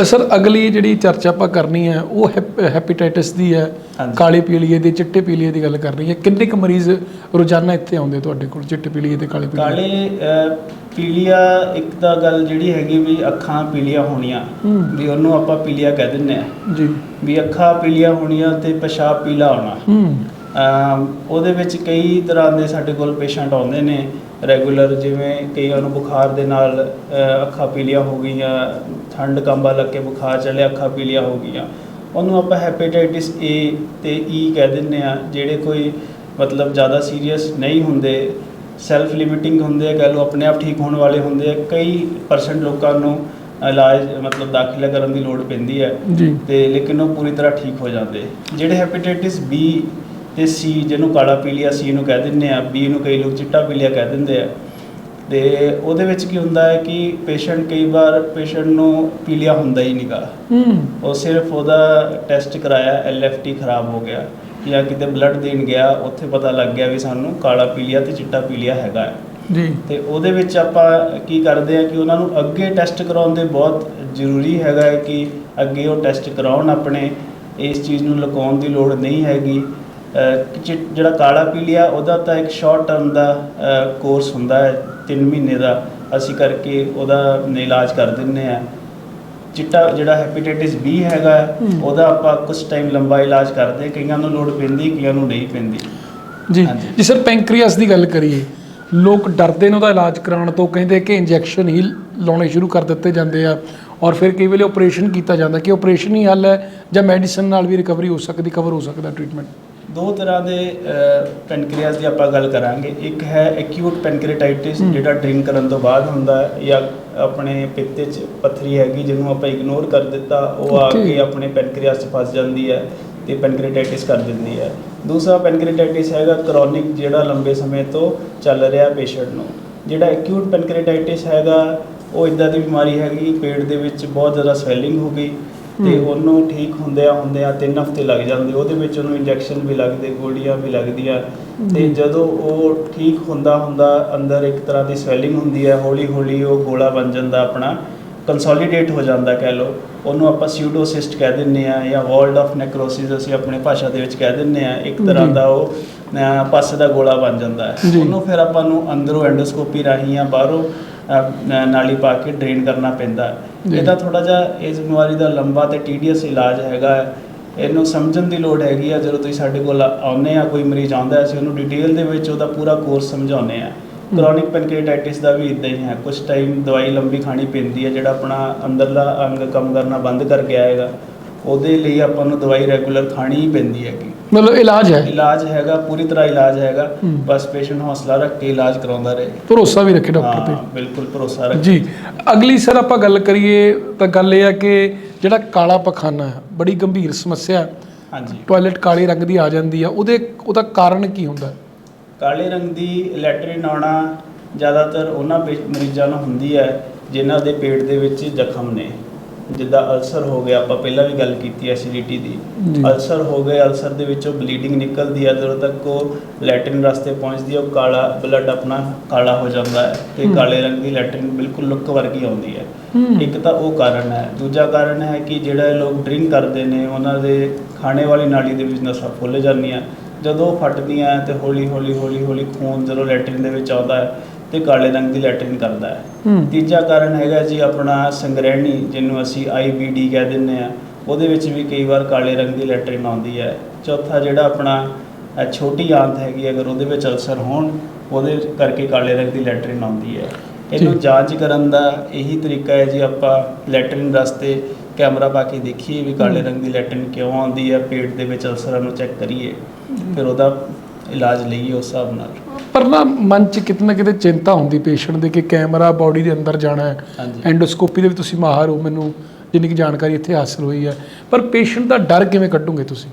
ਅ, ਸਰ ਅਗਲੀ ਜਿਹੜੀ ਚਰਚਾ ਆਪਾਂ ਕਰਨੀ ਹੈ ਉਹ ਹੈਪ- ਹੈਪੇਟਾਈਟਿਸ ਦੀ ਹੈ। ਹਾਂਜੀ। ਕਾਲੇ ਪੀਲੀਏ ਦੀ ਚਿੱਟੇ ਪੀਲੀਏ ਦੀ ਗੱਲ ਕਰਨੀ ਹੈ। ਕਿੰਨੇ ਕੁ ਮਰੀਜ਼ ਰੋਜ਼ਾਨਾ ਇੱਥੇ ਆਉਂਦੇ ਤੁਹਾਡੇ ਕੋਲ ਚਿੱਟੇ ਪੀਲੀਏ ਤੇ ਕਾਲੇ ਪੀਲੀਏ? ਕਾਲੇ ਅਹ, ਪੀਲੀਆ ਇੱਕ ਤਾਂ ਗੱਲ ਜਿਹੜੀ ਹੈਗੀ ਵੀ ਅੱਖਾਂ ਪੀਲੀਆਂ ਹੋਣੀਆਂ ਹੂੰ। ਵੀ ਉਹਨੂੰ ਆਪਾਂ ਪੀਲੀਆ ਕਹਿ ਦਿੰਦੇ ਆ ਜੀ। ਵੀ ਅੱਖਾਂ ਪੀਲੀਆਂ ਹੋਣੀਆਂ ਤੇ ਪਿਸ਼ਾਬ ਪੀਲਾ ਹੋਣਾ ਹੂੰ। ਉਹਦੇ ਵਿੱਚ ਕਈ ਤਰ੍ਹਾਂ ਦੇ ਸਾਡੇ ਕੋਲ ਪੇਸ਼ੈਂਟ ਆਉਂਦੇ ਨੇ ਰੈਗੂਲਰ ਜਿਵੇਂ ਕਈਆਂ ਨੂੰ ਬੁਖਾਰ ਦੇ ਨਾਲ ਅੱਖਾਂ ਪੀਲੀਆਂ ਹੋ ਗਈਆਂ ਠੰਡ ਕੰਬਾ ਲੱਗ ਕੇ ਬੁਖਾਰ ਚੜਿਆ ਅੱਖਾਂ ਪੀਲੀਆਂ ਹੋ ਗਈਆਂ। ਉਹਨੂੰ ਆਪਾਂ ਹੈਪੇਟਾਈਟਿਸ ਏ ਤੇ ਈ ਕਹਿ ਦਿੰਦੇ ਆ ਜਿਹੜੇ ਕੋਈ ਮਤਲਬ ਜ਼ਿਆਦਾ ਸੀਰੀਅਸ ਨਹੀਂ ਹੁੰਦੇ ਸੈਲਫ ਲਿਮਿਟਿੰਗ ਹੁੰਦੇ ਆ ਕਹਿ ਲਓ ਆਪਣੇ ਆਪ ਠੀਕ ਹੋਣ ਵਾਲੇ ਹੁੰਦੇ ਆ ਕਈ ਪਰਸੈਂਟ ਲੋਕਾਂ ਨੂੰ ਇਲਾਜ ਮਤਲਬ ਦਾਖਲਾ ਕਰਨ ਦੀ ਲੋੜ ਪੈਂਦੀ ਹੈ ਤੇ ਲੇਕਿਨ ਉਹ ਪੂਰੀ ਤਰ੍ਹਾਂ ਠੀਕ ਹੋ ਜਾਂਦੇ। ਜਿਹੜੇ ਹੈਪੇਟਾਈਟਿਸ ਬੀ ਤੇ ਸੀ ਜਿਹਨੂੰ ਕਾਲਾ ਪੀਲੀਆ ਸੀ ਨੂੰ ਕਹਿ ਦਿੰਦੇ ਆ ਬੀ ਨੂੰ ਕਈ ਲੋਕ ਚਿੱਟਾ ਪੀਲੀਆ ਕਹਿ ਦਿੰਦੇ ਆ। ਤੇ ਉਹਦੇ ਵਿੱਚ ਕੀ ਹੁੰਦਾ ਹੈ ਕਿ ਪੇਸ਼ੈਂਟ ਕਈ ਵਾਰ ਪੇਸ਼ੈਂਟ ਨੂੰ ਪੀਲੀਆ ਹੁੰਦਾ ਹੀ ਨਹੀਂਗਾ ਹੂੰ। ਉਹ ਸਿਰਫ ਉਹਦਾ ਟੈਸਟ ਕਰਾਇਆ ਐਲਐਫਟੀ ਖਰਾਬ ਹੋ ਗਿਆ ਜਾਂ ਕਿਤੇ ਬਲੱਡ ਦੇਣ ਗਿਆ ਉੱਥੇ ਪਤਾ ਲੱਗ ਗਿਆ ਵੀ ਸਾਨੂੰ ਕਾਲਾ ਪੀਲੀਆ ਤੇ ਚਿੱਟਾ ਪੀਲੀਆ ਹੈਗਾ ਜੀ। ਤੇ ਉਹਦੇ ਵਿੱਚ ਆਪਾਂ ਕੀ ਕਰਦੇ ਆ ਕਿ ਉਹਨਾਂ ਨੂੰ ਅੱਗੇ ਟੈਸਟ ਕਰਾਉਣ ਦੇ ਬਹੁਤ ਜ਼ਰੂਰੀ ਹੈਗਾ ਹੈ ਕਿ ਅੱਗੇ ਉਹ ਟੈਸਟ ਕਰਾਉਣ ਆਪਣੇ ਇਸ ਚੀਜ਼ ਨੂੰ ਲੁਕਾਉਣ ਦੀ ਲੋੜ ਨਹੀਂ ਹੈਗੀ। ਚਿ- ਜਿਹੜਾ ਕਾਲਾ ਪੀਲੀਆ ਉਹਦਾ ਤਾਂ ਇੱਕ ਸ਼ਾਰਟ ਟਰਮ ਦਾ ਕੋਰਸ ਹੁੰਦਾ ਹੈ 3 ਮਹੀਨੇ ਦਾ। ਅਸੀਂ ਕਰਕੇ ਉਹਦਾ ਇਲਾਜ ਕਰ ਦਿੰਨੇ ਆ। ਚਿੱਟਾ ਜਿਹੜਾ ਹੈਪੇਟਾਈਟਿਸ ਬੀ ਹੈਗਾ ਹੈ, ਹਮ। ਉਹਦਾ ਆਪਾਂ ਕੁਝ ਟਾਈਮ ਲੰਬਾ ਇਲਾਜ ਕਰਦੇ ਕਈਆਂ ਨੂੰ ਲੋੜ ਪੈਂਦੀ ਕਈਆਂ ਨੂੰ ਨਹੀਂ ਪੈਂਦੀ। ਜੀ। ਹਾਂਜੀ। ਜੀ ਸਰ ਪੈਂਕਰੀਅਸ ਦੀ ਗੱਲ ਕਰੀਏ ਲੋਕ ਡਰਦੇ ਨੇ ਉਹਦਾ ਇਲਾਜ ਕਰਾਉਣ ਤੋਂ ਕਹਿੰਦੇ ਕਿ ਇੰਜੈਕਸ਼ਨ ਹੀ ਲਾਉਣੇ ਸ਼ੁਰੂ ਕਰ ਦਿੱਤੇ ਜਾਂਦੇ ਆ ਔਰ ਫਿਰ ਕਈ ਵੇਲੇ ਆਪਰੇਸ਼ਨ ਕੀਤਾ ਜਾਂਦਾ ਕਿ ਆਪਰੇਸ਼ਨ ਹੀ ਹੱਲ ਹੈ ਜਾਂ ਮੈਡੀਸਨ ਨਾਲ ਵੀ ਰਿਕਵਰੀ ਹੋ ਸਕਦੀ ਕਵਰ ਹੋ ਸਕਦਾ ਟ੍ਰੀਟਮੈਂਟ ਦੋ ਤਰ੍ਹਾਂ ਦੇ ਪੈਨਕ੍ਰੀਆਸ ਦੀ ਆਪਾਂ ਗੱਲ ਕਰਾਂਗੇ ਇੱਕ ਹੈ ਐਕਿਊਟ ਪੈਨਕ੍ਰੀਟਾਈਟਿਸ ਹਮ। ਜਿਹੜਾ ਡਰਿੰਕ ਕਰਨ ਤੋਂ ਬਾਅਦ ਹੁੰਦਾ ਹੈ ਜਾਂ ਆਪਣੇ ਪਿੱਤੇ 'ਚ ਪੱਥਰੀ ਹੈਗੀ ਜਿਹਨੂੰ ਆਪਾਂ ਇਗਨੋਰ ਕਰ ਦਿੱਤਾ ਉਹ ਆ. ਕੇ ਆਪਣੇ ਪੈਨਕ੍ਰੀਆਸ 'ਚ ਫਸ ਜਾਂਦੀ ਹੈ ਤੇ ਪੈਨਕ੍ਰੀਟਾਈਟਿਸ ਕਰ ਦਿੰਦੀ ਹੈ ਦੂਸਰਾ ਪੈਨਕ੍ਰੀਟਾਈਟਿਸ ਹੈਗਾ ਕ੍ਰੋਨਿਕ ਜਿਹੜਾ ਲੰਬੇ ਸਮੇਂ ਤੋਂ ਚੱਲ ਰਿਹਾ ਪੇਸ਼ੈਂਟ ਨੂੰ ਜਿਹੜਾ ਐਕਿਊਟ ਪੈਨਕ੍ਰੀਟਾਈਟਿਸ ਹੈਗਾ ਉਹ ਇਦਾਂ ਦੀ ਬਿਮਾਰੀ ਹੈਗੀ ਪੇਟ ਦੇ ਵਿੱਚ ਬਹੁਤ ਜ਼ਿਆਦਾ ਸਵੈਲਿੰਗ ਹੋ ਗਈ ਤੇ। ਉਹਨੂੰ ਠੀਕ ਹੁੰਦਿਆਂ ਹੁੰਦਿਆਂ 3 ਹਫ਼ਤੇ ਲੱਗ ਜਾਂਦੇ ਉਹਦੇ ਵਿੱਚ ਉਹਨੂੰ ਇੰਜੈਕਸ਼ਨ ਵੀ ਲੱਗਦੇ ਗੋਲੀਆਂ ਵੀ ਲੱਗਦੀਆਂ ਤੇ। ਜਦੋਂ ਉਹ ਠੀਕ ਹੁੰਦਾ ਹੁੰਦਾ ਅੰਦਰ ਇੱਕ ਤਰ੍ਹਾਂ ਦੀ ਸਵੈਲਿੰਗ ਹੁੰਦੀ ਹੈ ਹੌਲੀ ਹੌਲੀ ਉਹ ਗੋਲਾ ਬਣ ਜਾਂਦਾ ਆਪਣਾ ਕੰਸੋਲੀਡੇਟ ਹੋ ਜਾਂਦਾ ਕਹਿ ਲਓ ਉਹਨੂੰ ਆਪਾਂ ਸਿਊਡੋਸਿਸਟ ਕਹਿ ਦਿੰਨੇ ਆ ਜਾਂ ਵਾਲਡ ਆਫ ਨੈਕਰੋਸਿਸ ਅਸੀਂ ਆਪਣੀ ਭਾਸ਼ਾ ਦੇ ਵਿੱਚ ਕਹਿ ਦਿੰਨੇ ਆ ਇੱਕ ਤਰ੍ਹਾਂ। ਦਾ ਉਹ ਪੱਸ ਦਾ ਗੋਲਾ ਬਣ ਜਾਂਦਾ ਹੈ। ਉਹਨੂੰ ਫਿਰ ਆਪਾਂ ਨੂੰ ਅੰਦਰੋਂ ਐਂਡੋਸਕੋਪੀ ਰਾਹੀਂ ਜਾਂ ਬਾਹਰੋਂ ਨਾਲੀ ਪਾ ਕੇ ਡਰੇਨ ਕਰਨਾ ਪੈਂਦਾ। ਇਹਦਾ ਥੋੜਾ ਜਿਹਾ ਇਸ ਬਿਮਾਰੀ ਦਾ ਲੰਬਾ ਤੇ ਟੀਡੀਅਸ ਇਲਾਜ ਹੈਗਾ। ਇਹਨੂੰ ਸਮਝਣ ਦੀ ਲੋੜ ਹੈਗੀ ਆ ਜਦੋਂ ਤੁਸੀਂ ਸਾਡੇ ਕੋਲ ਆਉਂਦੇ ਆ ਕੋਈ ਮਰੀਜ਼ ਆਉਂਦਾ ਅਸੀਂ ਉਹਨੂੰ ਡਿਟੇਲ ਦੇ ਵਿੱਚ ਉਹਦਾ ਪੂਰਾ ਕੋਰਸ ਸਮਝਾਉਂਦੇ ਆ। ਕ੍ਰੋਨਿਕ ਪੈਨਕ੍ਰੀਟਾਈਟਿਸ ਦਾ ਵੀ ਇਦਾਂ ਹੀ ਹੈ। ਕੁਝ ਟਾਈਮ ਦਵਾਈ ਲੰਬੀ ਖਾਣੀ ਪੈਂਦੀ ਹੈ ਜਿਹੜਾ ਆਪਣਾ ਅੰਦਰਲਾ ਅੰਗ ਕੰਮ ਕਰਨਾ ਬੰਦ ਕਰਕੇ ਆਏਗਾ ਉਹਦੇ ਲਈ ਆਪਾਂ ਨੂੰ ਦਵਾਈ ਰੈਗੂਲਰ ਖਾਣੀ ਹੀ ਪੈਂਦੀ ਹੈਗੀ। ਮਤਲਬ ਇਲਾਜ ਹੈ। ਇਲਾਜ ਹੈਗਾ ਪੂਰੀ ਤਰ੍ਹਾਂ ਇਲਾਜ ਹੈਗਾ। ਬਸ ਪੇਸ਼ੈਂਟ ਹੌਸਲਾ ਰੱਖ ਕੇ ਇਲਾਜ ਕਰਾਉਂਦਾ ਰਹੇ। ਭਰੋਸਾ ਵੀ ਰੱਖੇ ਡਾਕਟਰ ਤੇ। ਹਾਂ ਬਿਲਕੁਲ ਭਰੋਸਾ ਰੱਖ। ਜੀ ਅਗਲੀ ਸਰ ਆਪਾਂ ਗੱਲ ਕਰੀਏ ਤਾਂ ਗੱਲ ਇਹ ਹੈ ਕਿ ਜਿਹੜਾ ਕਾਲਾ ਪਖਾਨਾ ਹੈ ਬੜੀ ਗੰਭੀਰ ਸਮੱਸਿਆ ਹੈ। ਹਾਂਜੀ। ਟਾਇਲਟ ਕਾਲੇ ਰੰਗ ਦੀ ਆ ਜਾਂਦੀ ਆ ਉਹਦੇ ਉਹਦਾ ਕਾਰਨ ਕੀ ਹੁੰਦਾ? ਕਾਲੇ ਰੰਗ ਦੀ ਲੈਟਰਿਨ ਆਉਣਾ ਜ਼ਿਆਦਾਤਰ ਉਹਨਾਂ ਪੇ- ਮਰੀਜ਼ਾਂ ਨੂੰ ਹੁੰਦੀ ਹੈ ਜਿਨ੍ਹਾਂ ਦੇ ਪੇਟ ਦੇ ਵਿੱਚ ਜ਼ਖਮ ਨੇ। ਜਿੱਦਾਂ ਅਲਸਰ ਹੋ ਗਿਆ ਆਪਾਂ ਪਹਿਲਾਂ ਵੀ ਗੱਲ ਕੀਤੀ ਐਸਿਡਿਟੀ ਦੀ ਜੀ। ਅਲਸਰ ਹੋ ਗਏ ਅਲਸਰ ਦੇ ਵਿੱਚੋਂ ਬਲੀਡਿੰਗ ਨਿਕਲਦੀ ਹੈ ਜਦੋਂ ਤੱਕ ਉਹ ਲੈਟਰਿਨ ਰਸਤੇ ਪਹੁੰਚਦੀ ਹੈ ਉਹ ਕਾਲਾ ਬਲੱਡ ਆਪਣਾ ਕਾਲਾ ਹੋ ਜਾਂਦਾ ਹੈ ਤੇ ਹਮ। ਕਾਲੇ ਰੰਗ ਦੀ ਲੈਟਰਿਨ ਬਿਲਕੁਲ ਲੁੱਕ ਵਰਗੀ ਆਉਂਦੀ ਹੈ। ਇੱਕ ਤਾਂ ਉਹ ਕਾਰਨ ਹੈ ਦੂਜਾ ਕਾਰਨ ਹੈ ਕਿ ਜਿਹੜੇ ਲੋਕ ਡਰਿੰਕ ਕਰਦੇ ਨੇ ਉਹਨਾਂ ਦੇ ਖਾਣੇ ਵਾਲੀ ਨਾਲੀ ਦੇ ਵਿੱਚ ਨਸਾਂ ਫੁੱਲ ਜਾਂਦੀਆਂ ਜਦੋਂ ਉਹ ਫਟਦੀਆਂ ਤੇ ਹੌਲੀ ਹੌਲੀ ਹੌਲੀ ਹੌਲੀ ਖੂਨ ਜਦੋਂ ਲੈਟਰਿਨ ਦੇ ਵਿੱਚ ਆਉਂਦਾ ਹੈ ਤੇ ਕਾਲੇ ਰੰਗ ਦੀ ਲੈਟਰਿਨ ਕਰਦਾ ਹੈ। ਤੀਜਾ ਕਾਰਨ ਹੈਗਾ ਜੀ ਆਪਣਾ ਸੰਗ੍ਰਹਿਣੀ ਜਿਹਨੂੰ ਅਸੀਂ ਆਈਬੀਡੀ ਕਹਿ ਦਿੰਦੇ ਆ ਉਹਦੇ ਵਿੱਚ ਵੀ ਕਈ ਵਾਰ ਕਾਲੇ ਰੰਗ ਦੀ ਲੈਟਰਿਨ ਆਉਂਦੀ ਹੈ। ਚੌਥਾ ਜਿਹੜਾ ਆਪਣਾ ਛੋਟੀ ਆਂਤ ਹੈਗੀ ਅਗਰ ਉਹਦੇ ਵਿੱਚ ਅਲਸਰ ਹੋਣ ਉਹਦੇ ਕਰਕੇ ਕਾਲੇ ਰੰਗ ਦੀ ਲੈਟਰਿਨ ਆਉਂਦੀ ਹੈ। ਇਹਨੂੰ। ਜਾਂਚ ਕਰਨ ਦਾ ਇਹੀ ਤਰੀਕਾ ਹੈ ਜੀ ਆਪਾਂ ਲੈਟਰਿਨ ਰਸਤੇ ਕੈਮਰਾ ਪਾ ਕੇ ਦੇਖੀਏ ਵੀ ਕਾਲੇ। ਰੰਗ ਦੀ ਲੈਟਰਿਨ ਕਿਉਂ ਆਉਂਦੀ ਹੈ ਪੇਟ ਦੇ ਵਿੱਚ ਅਲਸਰਾਂ ਨੂੰ ਚੈੱਕ ਕਰੀਏ। ਫਿਰ ਉਹਦਾ ਇਲਾਜ ਲਈਏ ਉਸ ਹਿਸਾਬ ਨਾਲ। ਪਰ ਨਾ ਮਨ ਚ ਕਿਤੇ ਨਾ ਕਿਤੇ ਚਿੰਤਾ ਹੁੰਦੀ ਪੇਸ਼ੈਂਟ ਦੇ ਕਿ ਕੈਮਰਾ ਬਾਡੀ ਦੇ ਅੰਦਰ ਜਾਣਾ ਹੈ। ਐਂਡੋਸਕੋਪੀ ਦੇ ਵੀ ਤੁਸੀਂ ਮਾਹਰ ਹੋ ਮੈਨੂੰ ਜਿੰਨੀ ਕਿ ਜਾਣਕਾਰੀ ਇੱਥੇ ਹਾਸਲ ਹੋਈ ਹੈ। ਪਰ ਪੇਸ਼ੈਂਟ ਦਾ ਡਰ ਕਿਵੇਂ ਕੱਢੋਗੇ ਤੁਸੀਂ?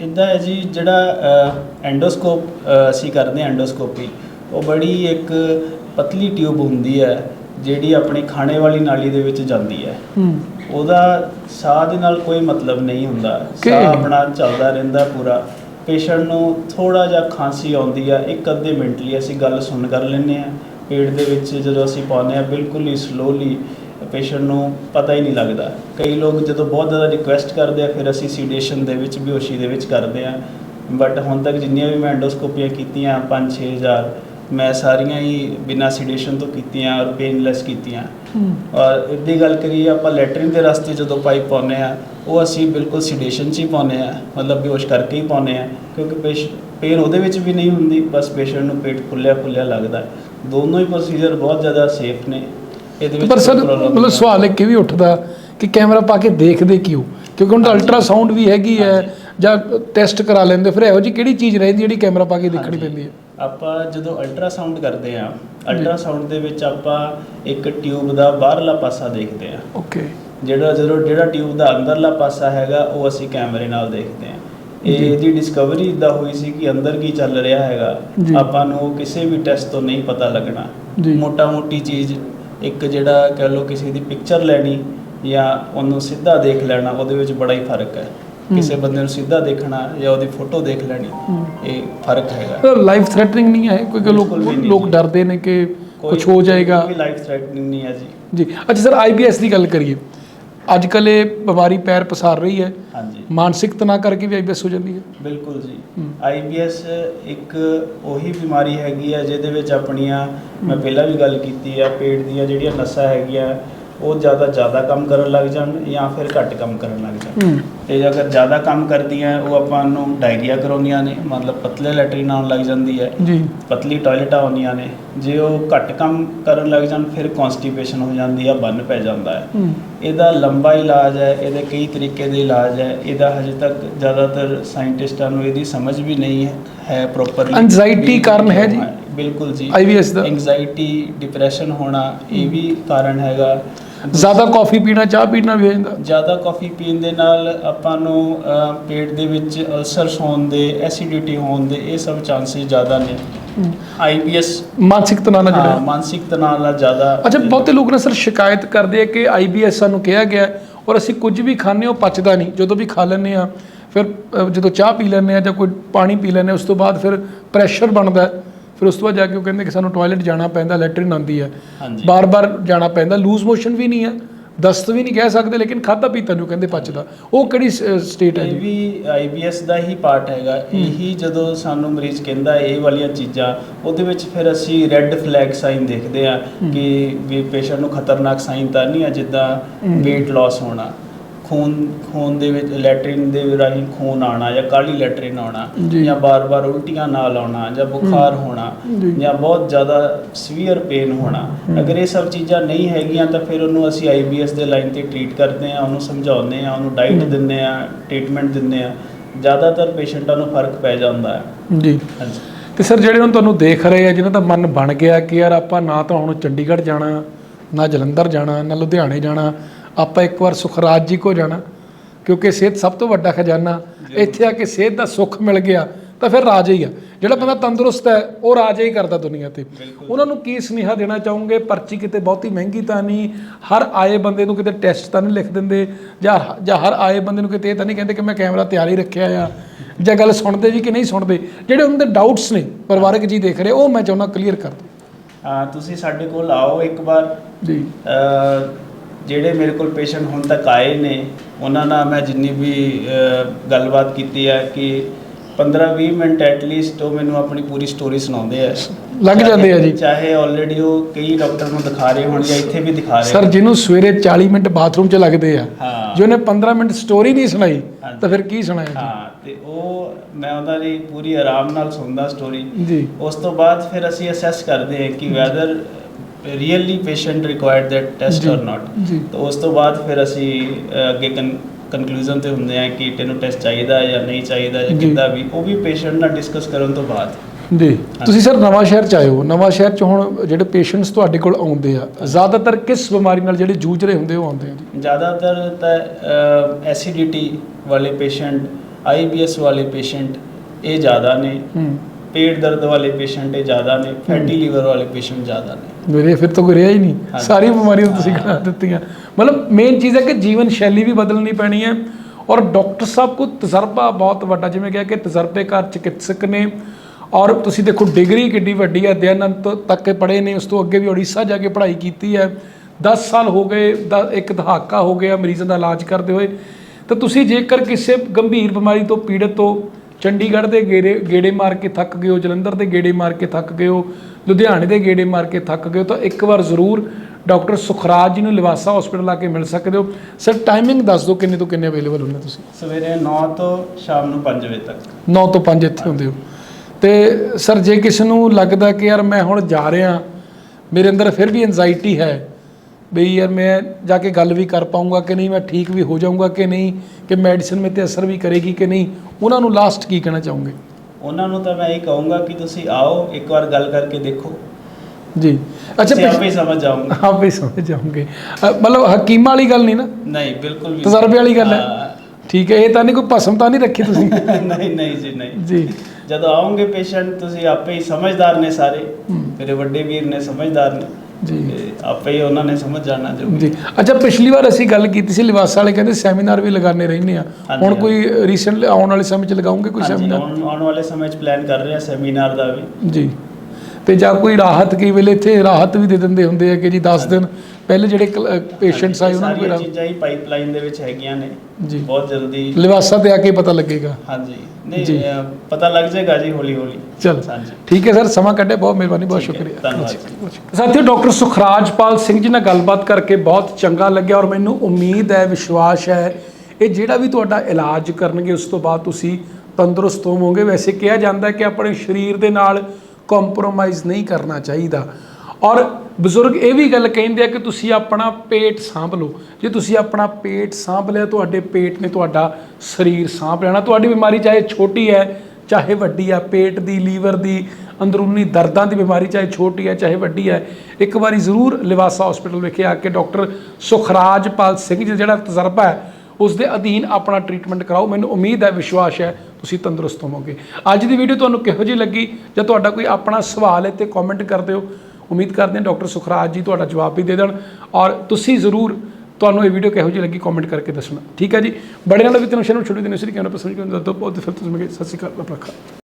ਇਦਾਂ ਹੈ ਜੀ ਜਿਹੜਾ ਐਂਡੋਸਕੋਪ ਅਸੀਂ ਕਰਦੇ ਹਾਂ ਐਂਡੋਸਕੋਪੀ ਉਹ ਬੜੀ ਇੱਕ ਪਤਲੀ ਟਿਊਬ ਹੁੰਦੀ ਹੈ ਜਿਹੜੀ ਆਪਣੀ ਖਾਣੇ ਵਾਲੀ ਨਾਲੀ ਦੇ ਵਿੱਚ ਜਾਂਦੀ ਹੈ। ਉਹਦਾ ਸਾਹ ਦੇ ਨਾਲ ਕੋਈ ਮਤਲਬ ਨਹੀਂ ਹੁੰਦਾ। ਸਾਹ ਆਪਣਾ ਚੱਲਦਾ ਰਹਿੰਦਾ ਪੂਰਾ। ਪੇਸ਼ੈਂਟ ਨੂੰ ਥੋੜਾ ਜਿਹਾ ਖਾਂਸੀ ਆਉਂਦੀ ਆ, ਇੱਕ ਅੱਧੇ ਮਿੰਟ ਲਈ ਅਸੀਂ ਗੱਲ ਸੁਣ ਕਰ ਲੈਂਦੇ ਆ ਪੇਟ ਦੇ ਵਿੱਚ ਜਦੋਂ ਅਸੀਂ ਪਾਉਂਦੇ ਆ ਬਿਲਕੁਲ ਹੀ ਸਲੋਲੀ ਪੇਸ਼ੈਂਟ ਨੂੰ ਪਤਾ ਹੀ ਨਹੀਂ ਲੱਗਦਾ। ਕਈ ਲੋਕ ਜਦੋਂ ਬਹੁਤ ਜ਼ਿਆਦਾ ਰਿਕੁਐਸਟ ਕਰਦੇ ਆ, ਫਿਰ ਅਸੀਂ ਸੀਡੇਸ਼ਨ ਦੇ ਵਿੱਚ, ਬੇਹੋਸ਼ੀ ਦੇ ਵਿੱਚ ਕਰਦੇ ਆ ਬਟ ਹੁਣ ਤੱਕ ਜਿੰਨੀਆਂ ਵੀ ਮੈਂ ਐਂਡੋਸਕੋਪੀਆਂ ਕੀਤੀਆਂ 5-6000 ਮੈਂ ਸਾਰੀਆਂ ਹੀ ਬਿਨਾਂ ਸੀਡੇਸ਼ਨ ਤੋਂ ਕੀਤੀਆਂ ਔਰ ਪੇਨਲੈਸ ਕੀਤੀਆਂ। ਔਰ ਇੱਦੀ ਗੱਲ ਕਰੀਏ ਆਪਾਂ ਲੈਟਰਿਨ ਦੇ ਰਸਤੇ ਜਦੋਂ ਪਾਈਪ ਪਾਉਂਦੇ ਆ ਉਹ ਅਸੀਂ ਬਿਲਕੁਲ ਸੀਡੇਸ਼ਨ 'ਚ ਹੀ ਪਾਉਂਦੇ ਆ ਮਤਲਬ ਬੇਹੋਸ਼ ਕਰਕੇ ਹੀ ਪਾਉਂਦੇ ਆ ਕਿਉਂਕਿ ਪੇਨ ਉਹਦੇ ਵਿੱਚ ਵੀ ਨਹੀਂ ਹੁੰਦੀ ਬਸ ਪੇਸ਼ੈਂਟ ਨੂੰ ਪੇਟ ਫੁੱਲਿਆ ਫੁੱਲਿਆ ਲੱਗਦਾ। ਦੋਨੋਂ ਹੀ ਪ੍ਰੋਸੀਜਰ ਬਹੁਤ ਜ਼ਿਆਦਾ ਸੇਫ ਨੇ ਇਹਦੇ ਵਿੱਚ ਪਰ ਸਰ ਮਤਲਬ। ਸਵਾਲ ਇੱਕ ਇਹ ਵੀ ਉੱਠਦਾ ਕਿ ਕੈਮਰਾ ਪਾ ਕੇ ਦੇਖਦੇ ਕਿਉਂ ਕਿਉਂਕਿ ਹੁਣ ਤਾਂ ਅਲਟਰਾਸਾਊਂਡ ਵੀ ਹੈਗੀ ਹੈ ਜਾਂ ਟੈਸਟ ਕਰਾ ਲੈਂਦੇ ਫਿਰ ਇਹੋ ਜੀ ਕਿਹੜੀ ਚੀਜ਼ ਰਹਿੰਦੀ ਜਿਹੜੀ ਕੈਮਰਾ ਪਾ ਕੇ ਦੇਖਣੀ। ਪੈਂਦੀ ਹੈ ਆਪਾਂ ਜਦੋਂ ਅਲਟਰਾਸਾਊਂਡ ਕਰਦੇ ਆ ਅਲਟਰਾਸਾਊਂਡ ਦੇ ਵਿੱਚ ਆਪਾਂ ਇੱਕ ਟਿਊਬ ਦਾ ਬਾਹਰਲਾ ਪਾਸਾ ਦੇਖਦੇ ਆ ਓਕੇ ਜਿਹੜਾ ਜਦੋਂ ਜਿਹੜਾ ਟਿਊਬ ਦਾ ਅੰਦਰਲਾ ਪਾਸਾ ਹੈਗਾ ਉਹ ਅਸੀਂ ਕੈਮਰੇ ਨਾਲ ਦੇਖਦੇ ਹਾਂ ਇਹ। ਇਹਦੀ ਡਿਸਕਵਰੀ ਇਦਾਂ ਹੋਈ ਸੀ ਕਿ ਅੰਦਰ ਕੀ ਚੱਲ ਰਿਹਾ ਹੈਗਾ। ਆਪਾਂ ਨੂੰ ਕਿਸੇ ਵੀ ਟੈਸਟ ਤੋਂ ਨਹੀਂ ਪਤਾ ਲੱਗਣਾ ਜੀ। ਮੋਟਾ ਮੋਟੀ ਚੀਜ਼ ਇੱਕ ਜਿਹੜਾ ਕਹ ਲਓ ਕਿਸੇ ਦੀ ਪਿਕਚਰ ਲੈਣੀ ਜਾਂ ਉਹਨੂੰ ਸਿੱਧਾ ਦੇਖ ਲੈਣਾ ਉਹਦੇ ਵਿੱਚ ਬੜਾ ਹੀ ਫ਼ਰਕ ਹੈ ਕਿਸੇ ਬੰਦੇ ਨੂੰ ਸਿੱਧਾ ਦੇਖਣਾ ਜਾਂ ਉਹਦੀ ਫੋਟੋ ਦੇਖ ਲੈਣੀ ਇਹ ਫ਼ਰਕ ਹੈਗਾ। ਲਾਈਫ ਥ੍ਰੈਟਨਿੰਗ ਨਹੀਂ ਹੈ ਕਿਉਂਕਿ ਲੋਕ ਲੋਕ। ਡਰਦੇ ਨੇ ਕਿ ਕੁਝ ਹੋ ਜਾਏਗਾ। ਕੋਈ ਲਾਈਫ ਥ੍ਰੈਟਨਿੰਗ ਨਹੀਂ ਹੈ ਜੀ। ਜੀ ਅੱਛਾ ਸਰ ਆਈਬੀਐਸ ਦੀ ਗੱਲ ਕਰੀਏ। ਅੱਜ ਕੱਲ੍ਹ ਇਹ ਬਿਮਾਰੀ ਪੈਰ ਪਸਾਰ ਰਹੀ ਹੈ। ਹਾਂਜੀ। ਮਾਨਸਿਕ ਤਣਾਅ ਕਰਕੇ ਵੀ ਆਈਬੀਐਸ ਹੋ ਜਾਂਦੀ ਹੈ। ਬਿਲਕੁਲ ਜੀ। ਆਈਬੀਐਸ ਇੱਕ ਉਹੀ ਬਿਮਾਰੀ ਹੈਗੀ ਆ ਜਿਹਦੇ ਵਿੱਚ ਆਪਣੀਆਂ ਮੈਂ ਪਹਿਲਾਂ ਵੀ ਗੱਲ ਕੀਤੀ ਆ ਪੇਟ ਦੀਆਂ ਜਿਹੜੀਆਂ ਨਸਾਂ ਹੈਗੀਆਂ ਉਹ ਜ਼ਿਆਦਾ ਜ਼ਿਆਦਾ ਕੰਮ ਕਰਨ ਲੱਗ ਜਾਣ ਜਾਂ ਫਿਰ ਘੱਟ ਕੰਮ ਕਰਨ ਲੱਗ ਜਾਣ। ਤੇ ਜੇ ਅਗਰ ਜ਼ਿਆਦਾ ਕੰਮ ਕਰਦੀਆਂ ਉਹ ਆਪਾਂ ਨੂੰ ਡਾਇਰੀਆ ਕਰਾਉਂਦੀਆਂ ਨੇ ਮਤਲਬ ਪਤਲੇ ਲੈਟਰੀਨ ਆਉਣ ਲੱਗ ਜਾਂਦੀ ਹੈ। ਜੀ। ਪਤਲੀ ਟਾਇਲਟਾਂ ਆਉਂਦੀਆਂ ਨੇ। ਜੇ ਉਹ ਘੱਟ ਕੰਮ ਕਰਨ ਲੱਗ ਜਾਣ ਫਿਰ ਕਨਸਟੀਪੇਸ਼ਨ ਹੋ ਜਾਂਦੀ ਆ ਬੰਨ ਪੈ ਜਾਂਦਾ ਹੈ। ਇਹਦਾ ਲੰਬਾ ਇਲਾਜ ਹੈ ਇਹਦੇ ਕਈ ਤਰੀਕੇ ਦੇ ਇਲਾਜ ਹੈ। ਇਹਦਾ ਹਜੇ ਤੱਕ ਜ਼ਿਆਦਾਤਰ ਸਾਇੰਟਿਸਟਾਂ ਨੂੰ ਇਹਦੀ ਸਮਝ ਵੀ ਨਹੀਂ ਹੈ ਹੈ ਪ੍ਰੋਪਰਲੀ Anxiety ਕਾਰਨ ਹੈ ਜੀ? ਬਿਲਕੁਲ ਜੀ। ਆਈਬੀਐਸ ਦਾ। ਐਂਗਜ਼ਾਇਟੀ ਡਿਪਰੈਸ਼ਨ ਹੋਣਾ ਇਹ ਵੀ ਕਾਰਨ ਹੈਗਾ। ਜ਼ਿਆਦਾ ਕਾਫੀ ਪੀਣਾ ਚਾਹ ਪੀਣਾ ਵੀ ਹੋ ਜਾਂਦਾ ਜ਼ਿਆਦਾ ਕਾਫੀ ਪੀਣ ਦੇ ਨਾਲ ਆਪਾਂ ਨੂੰ ਅਹ, ਪੇਟ ਦੇ ਵਿੱਚ ਅਲਸਰਸ ਹੋਣ ਦੇ ਐਸਿਡਿਟੀ ਹੋਣ ਦੇ ਇਹ ਸਭ ਚਾਂਸਸ ਜ਼ਿਆਦਾ ਨੇ। ਆਈਬੀਐਸ ਮਾਨਸਿਕ ਤਣਾਅ ਨਾਲ ਜੁੜਿਆ। ਮਾਨਸਿਕ ਤਣਾਅ ਨਾਲ ਜ਼ਿਆਦਾ ਅੱਛਾ ਬਹੁਤੇ ਲੋਕ ਨਾ ਸਰ ਸ਼ਿਕਾਇਤ ਕਰਦੇ ਆ ਕਿ ਆਈਬੀਐਸ ਸਾਨੂੰ ਕਿਹਾ ਗਿਆ ਹੈ ਔਰ ਅਸੀਂ ਕੁਝ ਵੀ ਖਾਂਦੇ ਹਾਂ ਉਹ ਪਚਦਾ ਨਹੀਂ। ਜਦੋਂ ਵੀ ਖਾ ਲੈਂਦੇ ਆ ਫਿਰ ਜਦੋਂ ਚਾਹ ਪੀ ਲੈਂਦੇ ਆ ਜਾਂ ਕੋਈ ਪਾਣੀ ਪੀ ਲੈਂਦੇ ਉਸ ਤੋਂ ਬਾਅਦ ਫਿਰ ਪ੍ਰੈਸ਼ਰ ਬਣਦਾ ਹੈ। ਫਿਰ ਉਸ ਤੋਂ ਬਾਅਦ ਜਾ ਕੇ ਉਹ ਕਹਿੰਦੇ ਕਿ ਸਾਨੂੰ ਟਾਇਲਟ ਜਾਣਾ ਪੈਂਦਾ ਲੈਟਰਿਨ ਆਉਂਦੀ ਹੈ। ਬਾਰ-ਬਾਰ ਜਾਣਾ ਪੈਂਦਾ ਲੂਜ਼ ਮੋਸ਼ਨ ਵੀ ਨਹੀਂ ਹੈ ਦਸਤ ਵੀ ਨਹੀਂ ਕਹਿ ਸਕਦੇ ਲੇਕਿਨ ਖਾਦਾ ਪੀਤਾ ਨੂੰ ਕਹਿੰਦੇ ਪਚਦਾ ਉਹ ਕਿਹੜੀ ਸਟੇਟ ਹੈ ਇਹ ਜੀ? ਵੀ ਆਈਬੀਐਸ ਦਾ ਹੀ ਪਾਰਟ ਹੈਗਾ। ਇਹੀ ਜਦੋਂ ਸਾਨੂੰ ਮਰੀਜ਼ ਕਹਿੰਦਾ ਇਹ ਵਾਲੀਆਂ ਚੀਜ਼ਾਂ ਉਹਦੇ ਵਿੱਚ ਫਿਰ ਅਸੀਂ ਰੈੱਡ ਫਲੈਗ ਸਾਈਨ ਦੇਖਦੇ ਆ ਕਿ ਵੀ ਪੇਸ਼ੈਂਟ ਨੂੰ ਖਤਰਨਾਕ ਸਾਈਨ ਤਾਂ ਨਹੀਂ ਆ ਜਿੱਦਾਂ weight loss ਹੋਣਾ। ਖੂਨ ਖੂਨ ਦੇ ਵਿੱਚ ਲੈਟਰਿਨ ਦੇ ਰਾਹੀਂ ਖੂਨ ਆਉਣਾ ਜਾਂ ਕਾਲੀ ਲੈਟਰਿਨ ਆਉਣਾ ਜੀ। ਬਾਰ-ਬਾਰ ਉਲਟੀਆਂ ਨਾਲ ਆਉਣਾ ਜਾਂ ਬੁਖਾਰ ਹੋਣਾ। ਜਾਂ। ਬਹੁਤ ਜ਼ਿਆਦਾ ਸੀਵੀਅਰ ਪੇਨ ਹੋਣਾ। ਅਗਰ ਇਹ ਸਭ ਚੀਜ਼ਾਂ ਨਹੀਂ ਹੈਗੀਆਂ ਤਾਂ ਫਿਰ ਉਹਨੂੰ ਅਸੀਂ ਆਈਬੀਐਸ ਦੇ ਲਾਈਨ ਤੇ ਟ੍ਰੀਟ ਕਰਦੇ ਆ ਉਹਨੂੰ ਸਮਝਾਉਂਦੇ ਆ ਉਹਨੂੰ ਡਾਈਟ ਦਿੰਦੇ ਆ ਟ੍ਰੀਟਮੈਂਟ ਦਿੰਦੇ ਆ ਜ਼ਿਆਦਾਤਰ ਪੇਸ਼ੈਂਟਾਂ ਨੂੰ ਫ਼ਰਕ ਪੈ ਜਾਂਦਾ ਹੈ। ਜੀ। ਹਾਂਜੀ। ਤੇ ਸਰ ਜਿਹੜੇ ਹੁਣ ਤੁਹਾਨੂੰ ਦੇਖ ਰਹੇ ਆ ਜਿਨ੍ਹਾਂ ਦਾ ਮਨ ਬਣ ਗਿਆ ਕਿ ਯਾਰ ਆਪਾਂ ਨਾ ਤਾਂ ਹੁਣ ਚੰਡੀਗੜ੍ਹ ਜਾਣਾ ਨਾ ਜਲੰਧਰ ਜਾਣਾ ਨਾ ਲੁਧਿਆਣੇ ਜਾਣਾ ਆਪਾਂ ਇੱਕ ਵਾਰ ਸੁਖਰਾਜ ਜੀ ਕੋ ਜਾਣਾ ਕਿਉਂਕਿ ਸਿਹਤ ਸਭ ਤੋਂ ਵੱਡਾ ਖਜ਼ਾਨਾ। ਇੱਥੇ ਆ ਕੇ ਸਿਹਤ ਦਾ ਸੁੱਖ ਮਿਲ ਗਿਆ ਤਾਂ ਫਿਰ ਰਾਜ ਹੀ ਆ। ਜਿਹੜਾ ਬੰਦਾ ਤੰਦਰੁਸਤ ਹੈ ਉਹ ਰਾਜ ਹੀ ਕਰਦਾ ਦੁਨੀਆ ਤੇ। ਉਹਨਾਂ ਨੂੰ ਕੀ ਸੁਨੇਹਾ ਦੇਣਾ ਚਾਹੋਗੇ? ਪਰਚੀ ਕਿਤੇ ਬਹੁਤੀ ਮਹਿੰਗੀ ਤਾਂ ਨਹੀਂ ਹਰ ਆਏ ਬੰਦੇ ਨੂੰ ਕਿਤੇ ਟੈਸਟ ਤਾਂ ਨਹੀਂ ਲਿਖ ਦਿੰਦੇ ਜਾਂ ਜਾਂ ਹਰ ਆਏ ਬੰਦੇ ਨੂੰ ਕਿਤੇ ਇਹ ਤਾਂ ਨਹੀਂ ਕਹਿੰਦੇ ਕਿ ਮੈਂ ਕੈਮਰਾ ਤਿਆਰ ਹੀ ਰੱਖਿਆ ਆ ਜਾਂ ਗੱਲ ਸੁਣਦੇ ਵੀ ਕਿ ਨਹੀਂ ਸੁਣਦੇ। ਜਿਹੜੇ ਉਹਨਾਂ ਦੇ ਡਾਊਟਸ ਨੇ ਪਰਿਵਾਰਕ ਜੀ ਦੇਖ ਰਹੇ ਉਹ ਮੈਂ ਚਾਹੁੰਦਾ ਕਲੀਅਰ ਕਰ ਹਾਂ ਤੁਸੀਂ ਸਾਡੇ ਕੋਲ ਆਓ ਇੱਕ ਵਾਰ। ਜੀ। ਜਿਹੜੇ ਮੇਰੇ ਕੋਲ ਪੇਸ਼ੈਂਟ ਹੁਣ ਤੱਕ ਆਏ ਨੇ ਉਹਨਾਂ ਨਾਲ ਮੈਂ ਜਿੰਨੀ ਵੀ ਗੱਲਬਾਤ ਕੀਤੀ ਹੈ ਕਿ 15-20 ਮਿੰਟ ਐਟਲੀਸਟ ਉਹ ਮੈਨੂੰ ਆਪਣੀ ਪੂਰੀ ਸਟੋਰੀ ਸੁਣਾਉਂਦੇ ਆ। ਲੱਗ ਜਾਂਦੇ ਆ ਜੀ। ਚਾਹੇ ਆਲਰੇਡੀ ਉਹ ਕਈ ਡਾਕਟਰ ਨੂੰ ਦਿਖਾ ਰਹੇ ਹੋਣ ਜਾਂ ਇੱਥੇ ਵੀ ਦਿਖਾ ਰਹੇ ਸਰ ਜਿਹਨੂੰ ਸਵੇਰੇ 40 ਮਿੰਟ ਬਾਥਰੂਮ 'ਚ ਲੱਗਦੇ ਆ ਹਾਂ। ਜਿਹਨੇ 15 ਮਿੰਟ ਸਟੋਰੀ ਨਹੀਂ ਸੁਣਾਈ ਹਾਂਜੀ। ਤਾਂ ਫਿਰ ਕੀ ਸੁਣਾਇਆ ਹਾਂ ਤੇ ਉਹ ਮੈਂ ਉਹਨਾਂ ਦੀ ਪੂਰੀ ਆਰਾਮ ਨਾਲ ਸੁਣਦਾ ਸਟੋਰੀ ਜੀ। ਜੀ ਉਸ ਤੋਂ ਬਾਅਦ ਫਿਰ ਅਸੀਂ ਅਸੈਸ ਕਰਦੇ ਹਾਂ ਕਿ whether really patient required that test or not ਤਾਂ ਉਸ ਤੋਂ ਬਾਅਦ ਫਿਰ ਅਸੀਂ ਅੱਗੇ ਕਨਕਲੂਜਨ ਤੇ ਹੁੰਦੇ ਆ ਕਿ ਤੈਨੂੰ ਟੈਸਟ ਚਾਹੀਦਾ ਜਾਂ ਨਹੀਂ ਚਾਹੀਦਾ ਜਾਂ। ਕਿੱਦਾਂ ਵੀ ਉਹ ਵੀ ਪੇਸ਼ੈਂਟ ਨਾਲ ਡਿਸਕਸ ਕਰਨ ਤੋਂ ਬਾਅਦ। ਜੀ। ਤੁਸੀਂ ਸਰ ਨਵਾਂ ਸ਼ਹਿਰ ਚ ਆਏ ਹੋ ਨਵਾਂ ਸ਼ਹਿਰ ਚ ਹੁਣ ਜਿਹੜੇ ਪੇਸ਼ੈਂਟਸ ਤੁਹਾਡੇ ਕੋਲ ਆਉਂਦੇ ਆ ਜ਼ਿਆਦਾਤਰ ਕਿਸ ਬਿਮਾਰੀ ਨਾਲ ਜਿਹੜੇ ਜੂਝ ਰਹੇ ਹੁੰਦੇ ਉਹ ਆਉਂਦੇ ਆ ਜੀ? ਜ਼ਿਆਦਾਤਰ ਤਾਂ ਐਸਿਡਿਟੀ ਵਾਲੇ ਪੇਸ਼ੈਂਟ ਆਈਬੀਐਸ ਵਾਲੇ ਪੇਸ਼ੈਂਟ ਇਹ ਜ਼ਿਆਦਾ ਨੇ। ਪੇਟ ਦਰਦ ਵਾਲੇ ਪੇਸ਼ੈਂਟ ਜ਼ਿਆਦਾ ਨੇ ਫੈਟੀ ਲੀਵਰ ਵਾਲੇ ਪੇਸ਼ੈਂਟ ਜ਼ਿਆਦਾ ਨੇ। ਮੇਰੇ ਫਿਰ ਤਾਂ ਕੋਈ ਰਿਹਾ ਹੀ ਨਹੀਂ। ਸਾਰੀ ਬਿਮਾਰੀਆਂ ਤੁਸੀਂ। ਗਿਣਾ ਦਿੱਤੀਆਂ। ਮਤਲਬ ਮੇਨ ਚੀਜ਼ ਹੈ ਕਿ ਜੀਵਨ ਸ਼ੈਲੀ ਵੀ ਬਦਲਣੀ ਪੈਣੀ ਹੈ ਔਰ ਡਾਕਟਰ ਸਾਹਿਬ ਕੋ ਤਜਰਬਾ ਬਹੁਤ ਵੱਡਾ ਜਿਵੇਂ ਕਿਹਾ ਕਿ ਤਜਰਬੇਕਾਰ ਚਿਕਿਤਸਕ ਨੇ ਔਰ ਤੁਸੀਂ ਦੇਖੋ ਡਿਗਰੀ ਕਿੱਡੀ ਵੱਡੀ ਹੈ ਦਇਆਨੰਦ ਤੱਕ ਪੜ੍ਹੇ ਨੇ ਉਸ ਤੋਂ ਅੱਗੇ ਵੀ ਉੜੀਸਾ ਜਾ ਕੇ ਪੜ੍ਹਾਈ ਕੀਤੀ ਹੈ। 10 ਸਾਲ ਹੋ ਗਏ ਦ- ਇੱਕ ਦਹਾਕਾ ਹੋ ਗਿਆ ਮਰੀਜ਼ਾਂ ਦਾ ਇਲਾਜ ਕਰਦੇ ਹੋਏ। ਤਾਂ ਤੁਸੀਂ ਜੇਕਰ ਕਿਸੇ ਗੰਭੀਰ ਬਿਮਾਰੀ ਤੋਂ ਪੀੜਤ ਹੋ ਚੰਡੀਗੜ੍ਹ ਦੇ ਗੇੜੇ ਗੇੜੇ ਮਾਰ ਕੇ ਥੱਕ ਗਏ ਹੋ ਜਲੰਧਰ ਦੇ ਗੇੜੇ ਮਾਰ ਕੇ ਥੱਕ ਗਏ ਹੋ ਲੁਧਿਆਣੇ ਦੇ ਗੇੜੇ ਮਾਰ ਕੇ ਥੱਕ ਗਏ ਹੋ ਤਾਂ ਇੱਕ ਵਾਰ ਜ਼ਰੂਰ ਡਾਕਟਰ ਸੁਖਰਾਜ ਜੀ ਨੂੰ ਲਿਵਾਸਾ ਹਸਪੀਟਲ ਆ ਕੇ ਮਿਲ ਸਕਦੇ ਹੋ। ਸਰ ਟਾਈਮਿੰਗ ਦੱਸ ਦਿਓ ਕਿੰਨੇ ਤੋਂ ਕਿੰਨੇ ਅਵੇਲੇਬਲ ਹੁੰਦੇ ਤੁਸੀਂ? ਸਵੇਰੇ 9 ਤੋਂ ਸ਼ਾਮ ਨੂੰ 5 ਵਜੇ ਤੱਕ। 9 ਤੋਂ 5 ਇੱਥੇ ਹੁੰਦੇ ਹੋ। ਤੇ ਸਰ ਜੇ ਕਿਸੇ ਨੂੰ ਲੱਗਦਾ ਕਿ ਯਾਰ ਮੈਂ ਹੁਣ ਜਾ ਰਿਹਾ ਮੇਰੇ ਅੰਦਰ ਫਿਰ ਵੀ ਐਂਜ਼ਾਈਟੀ ਹੈ ਬਈ ਯਾਰ ਮੈਂ ਜਾ ਕੇ ਗੱਲ ਵੀ ਕਰ ਪਾਉਂਗਾ ਕਿ ਨਹੀਂ ਮੈਂ ਠੀਕ ਵੀ ਹੋ ਜਾਊਂਗਾ ਕਿ ਨਹੀਂ ਕਿ ਮੈਡੀਸਿਨ ਮੇਰੇ ਤੇ ਅਸਰ ਵੀ ਕਰੇਗੀ ਕਿ ਨਹੀਂ ਉਹਨਾਂ ਨੂੰ ਲਾਸਟ ਕੀ ਕਹਿਣਾ ਚਾਹੋਗੇ? ਉਹਨਾਂ ਨੂੰ ਤਾਂ ਮੈਂ ਇਹ ਕਹੂੰਗਾ ਕਿ ਤੁਸੀਂ ਆਓ ਇੱਕ ਵਾਰ ਗੱਲ ਕਰਕੇ ਦੇਖੋ। ਜੀ। ਅੱਛਾ ਤੁਸੀਂ ਆਪੇ ਸਮਝ ਜਾਓਗੇ। ਆਪੇ ਸਮਝ ਜਾਓਗੇ। ਮਤਲਬ ਹਕੀਮਾਂ ਵਾਲੀ ਗੱਲ ਨਹੀਂ ਨਾ? ਨਹੀਂ ਬਿਲਕੁਲ ਵੀ ਤਜਰਬੇ ਵਾਲੀ ਗੱਲ ਹੈ। ਹਾਂ। ਠੀਕ ਹੈ ਇਹ ਤਾਂ ਨਹੀਂ ਕੋਈ ਭਸਮ ਤਾਂ ਨਹੀਂ ਰੱਖੀ ਤੁਸੀਂ? ਨਹੀਂ ਨਹੀਂ ਜੀ ਨਹੀਂ। ਜੀ। ਜਦੋਂ ਆਉਂਗੇ ਪੇਸ਼ੈਂਟ ਤੁਸੀਂ ਆਪੇ ਹੀ ਸਮਝਦਾਰ ਨੇ ਸਾਰੇ। ਮੇਰੇ ਵੱਡੇ ਵੀਰ ਨੇ ਸਮਝਦਾਰ ਨੇ। ਜੀ। ਆਪੇ ਹੀ ਉਹਨਾਂ ਨੇ ਸਮਝ ਜਾਣਾ ਜੋ ਜੀ। ਅੱਛਾ ਪਿਛਲੀ ਵਾਰ ਅਸੀਂ ਗੱਲ ਕੀਤੀ ਸੀ ਲਿਵਾਸਾ ਵਾਲੇ ਕਹਿੰਦੇ ਸੈਮੀਨਾਰ ਵੀ ਲਗਾਣੇ ਰਹਿੰਦੇ ਆ। ਹਾਂਜੀ, ਹੁਣ। ਕੋਈ ਰੀਸੈਂਟਲੀ ਆਉਣ ਵਾਲੇ ਸਮੇਂ 'ਚ ਲਗਾਉਂਗੇ ਕੋਈ ਹਾਂਜੀ ਸੈਮੀਨਾਰ ਆਉਣ ਆਉਣ ਵਾਲੇ ਸਮੇਂ 'ਚ ਪਲਾਨ ਕਰ ਰਹੇ ਹਾਂ ਸੈਮੀਨਾਰ ਦਾ ਵੀ। ਜੀ। ਤੇ ਜਾਂ ਕੋਈ ਰਾਹਤ ਕਈ ਵੇਲੇ ਇੱਥੇ ਰਾਹਤ ਵੀ ਦੇ ਦਿੰਦੇ ਹੁੰਦੇ ਆ ਕਿ ਜੀ 10 ਦਿਨ ਪਹਿਲੇ ਜਿਹੜੇ ਪੇਸ਼ੈਂਟਸ ਆਏ ਉਹਨਾਂ ਨੂੰ ਸਾਰੀਆਂ ਚੀਜ਼ਾਂ ਹੀ ਪਾਈਪਲਾਈਨ ਦੇ ਵਿੱਚ ਹੈਗੀਆਂ ਨੇ। ਜੀ। ਬਹੁਤ ਜਲਦੀ ਲਿਵਾਸਾ ਤੇ ਆ ਕੇ ਪਤਾ ਲੱਗੇਗਾ। ਹਾਂਜੀ। ਨਹੀਂ ਪਤਾ ਲੱਗ ਜਾਏਗਾ ਜੀ ਹੌਲੀ ਹੌਲੀ। ਚਲ। ਹਾਂਜੀ। ਠੀਕ ਹੈ ਸਰ ਸਮਾਂ ਕੱਢਿਆ ਬਹੁਤ ਮਿਹਰਬਾਨੀ ਬਹੁਤ ਸ਼ੁਕਰੀਆ। ਸਾਥੀਓ ਡਾਕਟਰ ਸੁਖਰਾਜਪਾਲ ਸਿੰਘ ਜੀ ਨਾਲ ਗੱਲਬਾਤ ਕਰਕੇ ਬਹੁਤ ਚੰਗਾ ਲੱਗਿਆ ਔਰ ਮੈਨੂੰ ਉਮੀਦ ਹੈ ਵਿਸ਼ਵਾਸ ਹੈ ਇਹ ਜਿਹੜਾ ਵੀ ਤੁਹਾਡਾ ਇਲਾਜ ਕਰਨਗੇ ਉਸ ਤੋਂ ਬਾਅਦ ਤੁਸੀਂ ਤੰਦਰੁਸਤ ਹੋਵੋਗੇ। ਵੈਸੇ ਕਿਹਾ ਜਾਂਦਾ ਹੈ ਕਿ ਆਪਣੇ ਸਰੀਰ ਦੇ ਨਾਲ ਕੰਪਰੋਮਾਈਜ਼ ਨਹੀਂ ਕਰਨਾ ਚਾਹੀਦਾ। ਔਰ ਬਜ਼ੁਰਗ ਇਹ ਵੀ ਗੱਲ ਕਹਿੰਦੇ ਆ ਕਿ ਤੁਸੀਂ ਆਪਣਾ ਪੇਟ ਸਾਂਭ ਲਓ। ਜੇ ਤੁਸੀਂ ਆਪਣਾ ਪੇਟ ਸਾਂਭ ਲਿਆ, ਤੁਹਾਡੇ ਪੇਟ ਨੇ ਤੁਹਾਡਾ ਸਰੀਰ ਸਾਂਭ ਲੈਣਾ। ਤੁਹਾਡੀ ਬਿਮਾਰੀ ਚਾਹੇ ਛੋਟੀ ਹੈ, ਚਾਹੇ ਵੱਡੀ ਆ ਪੇਟ ਦੀ, ਲੀਵਰ ਦੀ, ਅੰਦਰੂਨੀ ਦਰਦਾਂ ਦੀ ਬਿਮਾਰੀ ਚਾਹੇ ਛੋਟੀ ਹੈ, ਚਾਹੇ ਵੱਡੀ ਹੈ, ਇੱਕ ਵਾਰੀ ਜ਼ਰੂਰ ਲਿਵਾਸਾ ਹਸਪੀਟਲ ਵਿਖੇ ਆ ਕੇ ਡਾਕਟਰ ਸੁਖਰਾਜਪਾਲ ਸਿੰਘ ਜੀ ਜਿਹੜਾ ਤਜਰਬਾ ਹੈ, ਉਸ ਦੇ ਅਧੀਨ ਆਪਣਾ ਟ੍ਰੀਟਮੈਂਟ ਕਰਾਓ। ਮੈਨੂੰ ਉਮੀਦ ਹੈ, ਵਿਸ਼ਵਾਸ ਹੈ, ਤੁਸੀਂ ਤੰਦਰੁਸਤ ਹੋਵੋਗੇ। ਅੱਜ ਦੀ ਵੀਡੀਓ ਤੁਹਾਨੂੰ ਕਿਹੋ ਜਿਹੀ ਲੱਗੀ? ਜਾਂ ਤੁਹਾਡਾ ਕੋਈ ਆਪਣਾ ਸਵਾਲ ਹੈ, ਤੇ ਕਮੈਂਟ ਕਰ ਦਿਓ। ਉਮੀਦ ਕਰਦੇ ਹਾਂ ਡਾਕਟਰ ਸੁਖਰਾਜ ਜੀ ਤੁਹਾਡਾ ਜਵਾਬ ਵੀ ਦੇ ਦੇਣ ਔਰ ਤੁਸੀਂ ਜ਼ਰੂਰ ਤੁਹਾਨੂੰ ਇਹ ਵੀਡੀਓ ਕਿਹੋ ਜਿਹੀ ਲੱਗੀ ਕਮੈਂਟ ਕਰਕੇ ਦੱਸਣਾ। ਠੀਕ ਹੈ ਜੀ? ਬੜੇ ਨਾਲ ਵੀ ਤੈਨੂੰ ਸ਼ਰਮ ਛੋਟੀ ਦਿਨ ਸਿਰ ਕਿਉਂ ਪਸੰਦ ਕਿਉਂ ਦੱਸੋ ਬਹੁਤ ਫਿਰ ਤੁਸੀਂ ਮੇਰੇ ਸਤਿ ਸ਼੍ਰੀ ਅਕਾਲ ਰੱਬ ਰੱਖਾ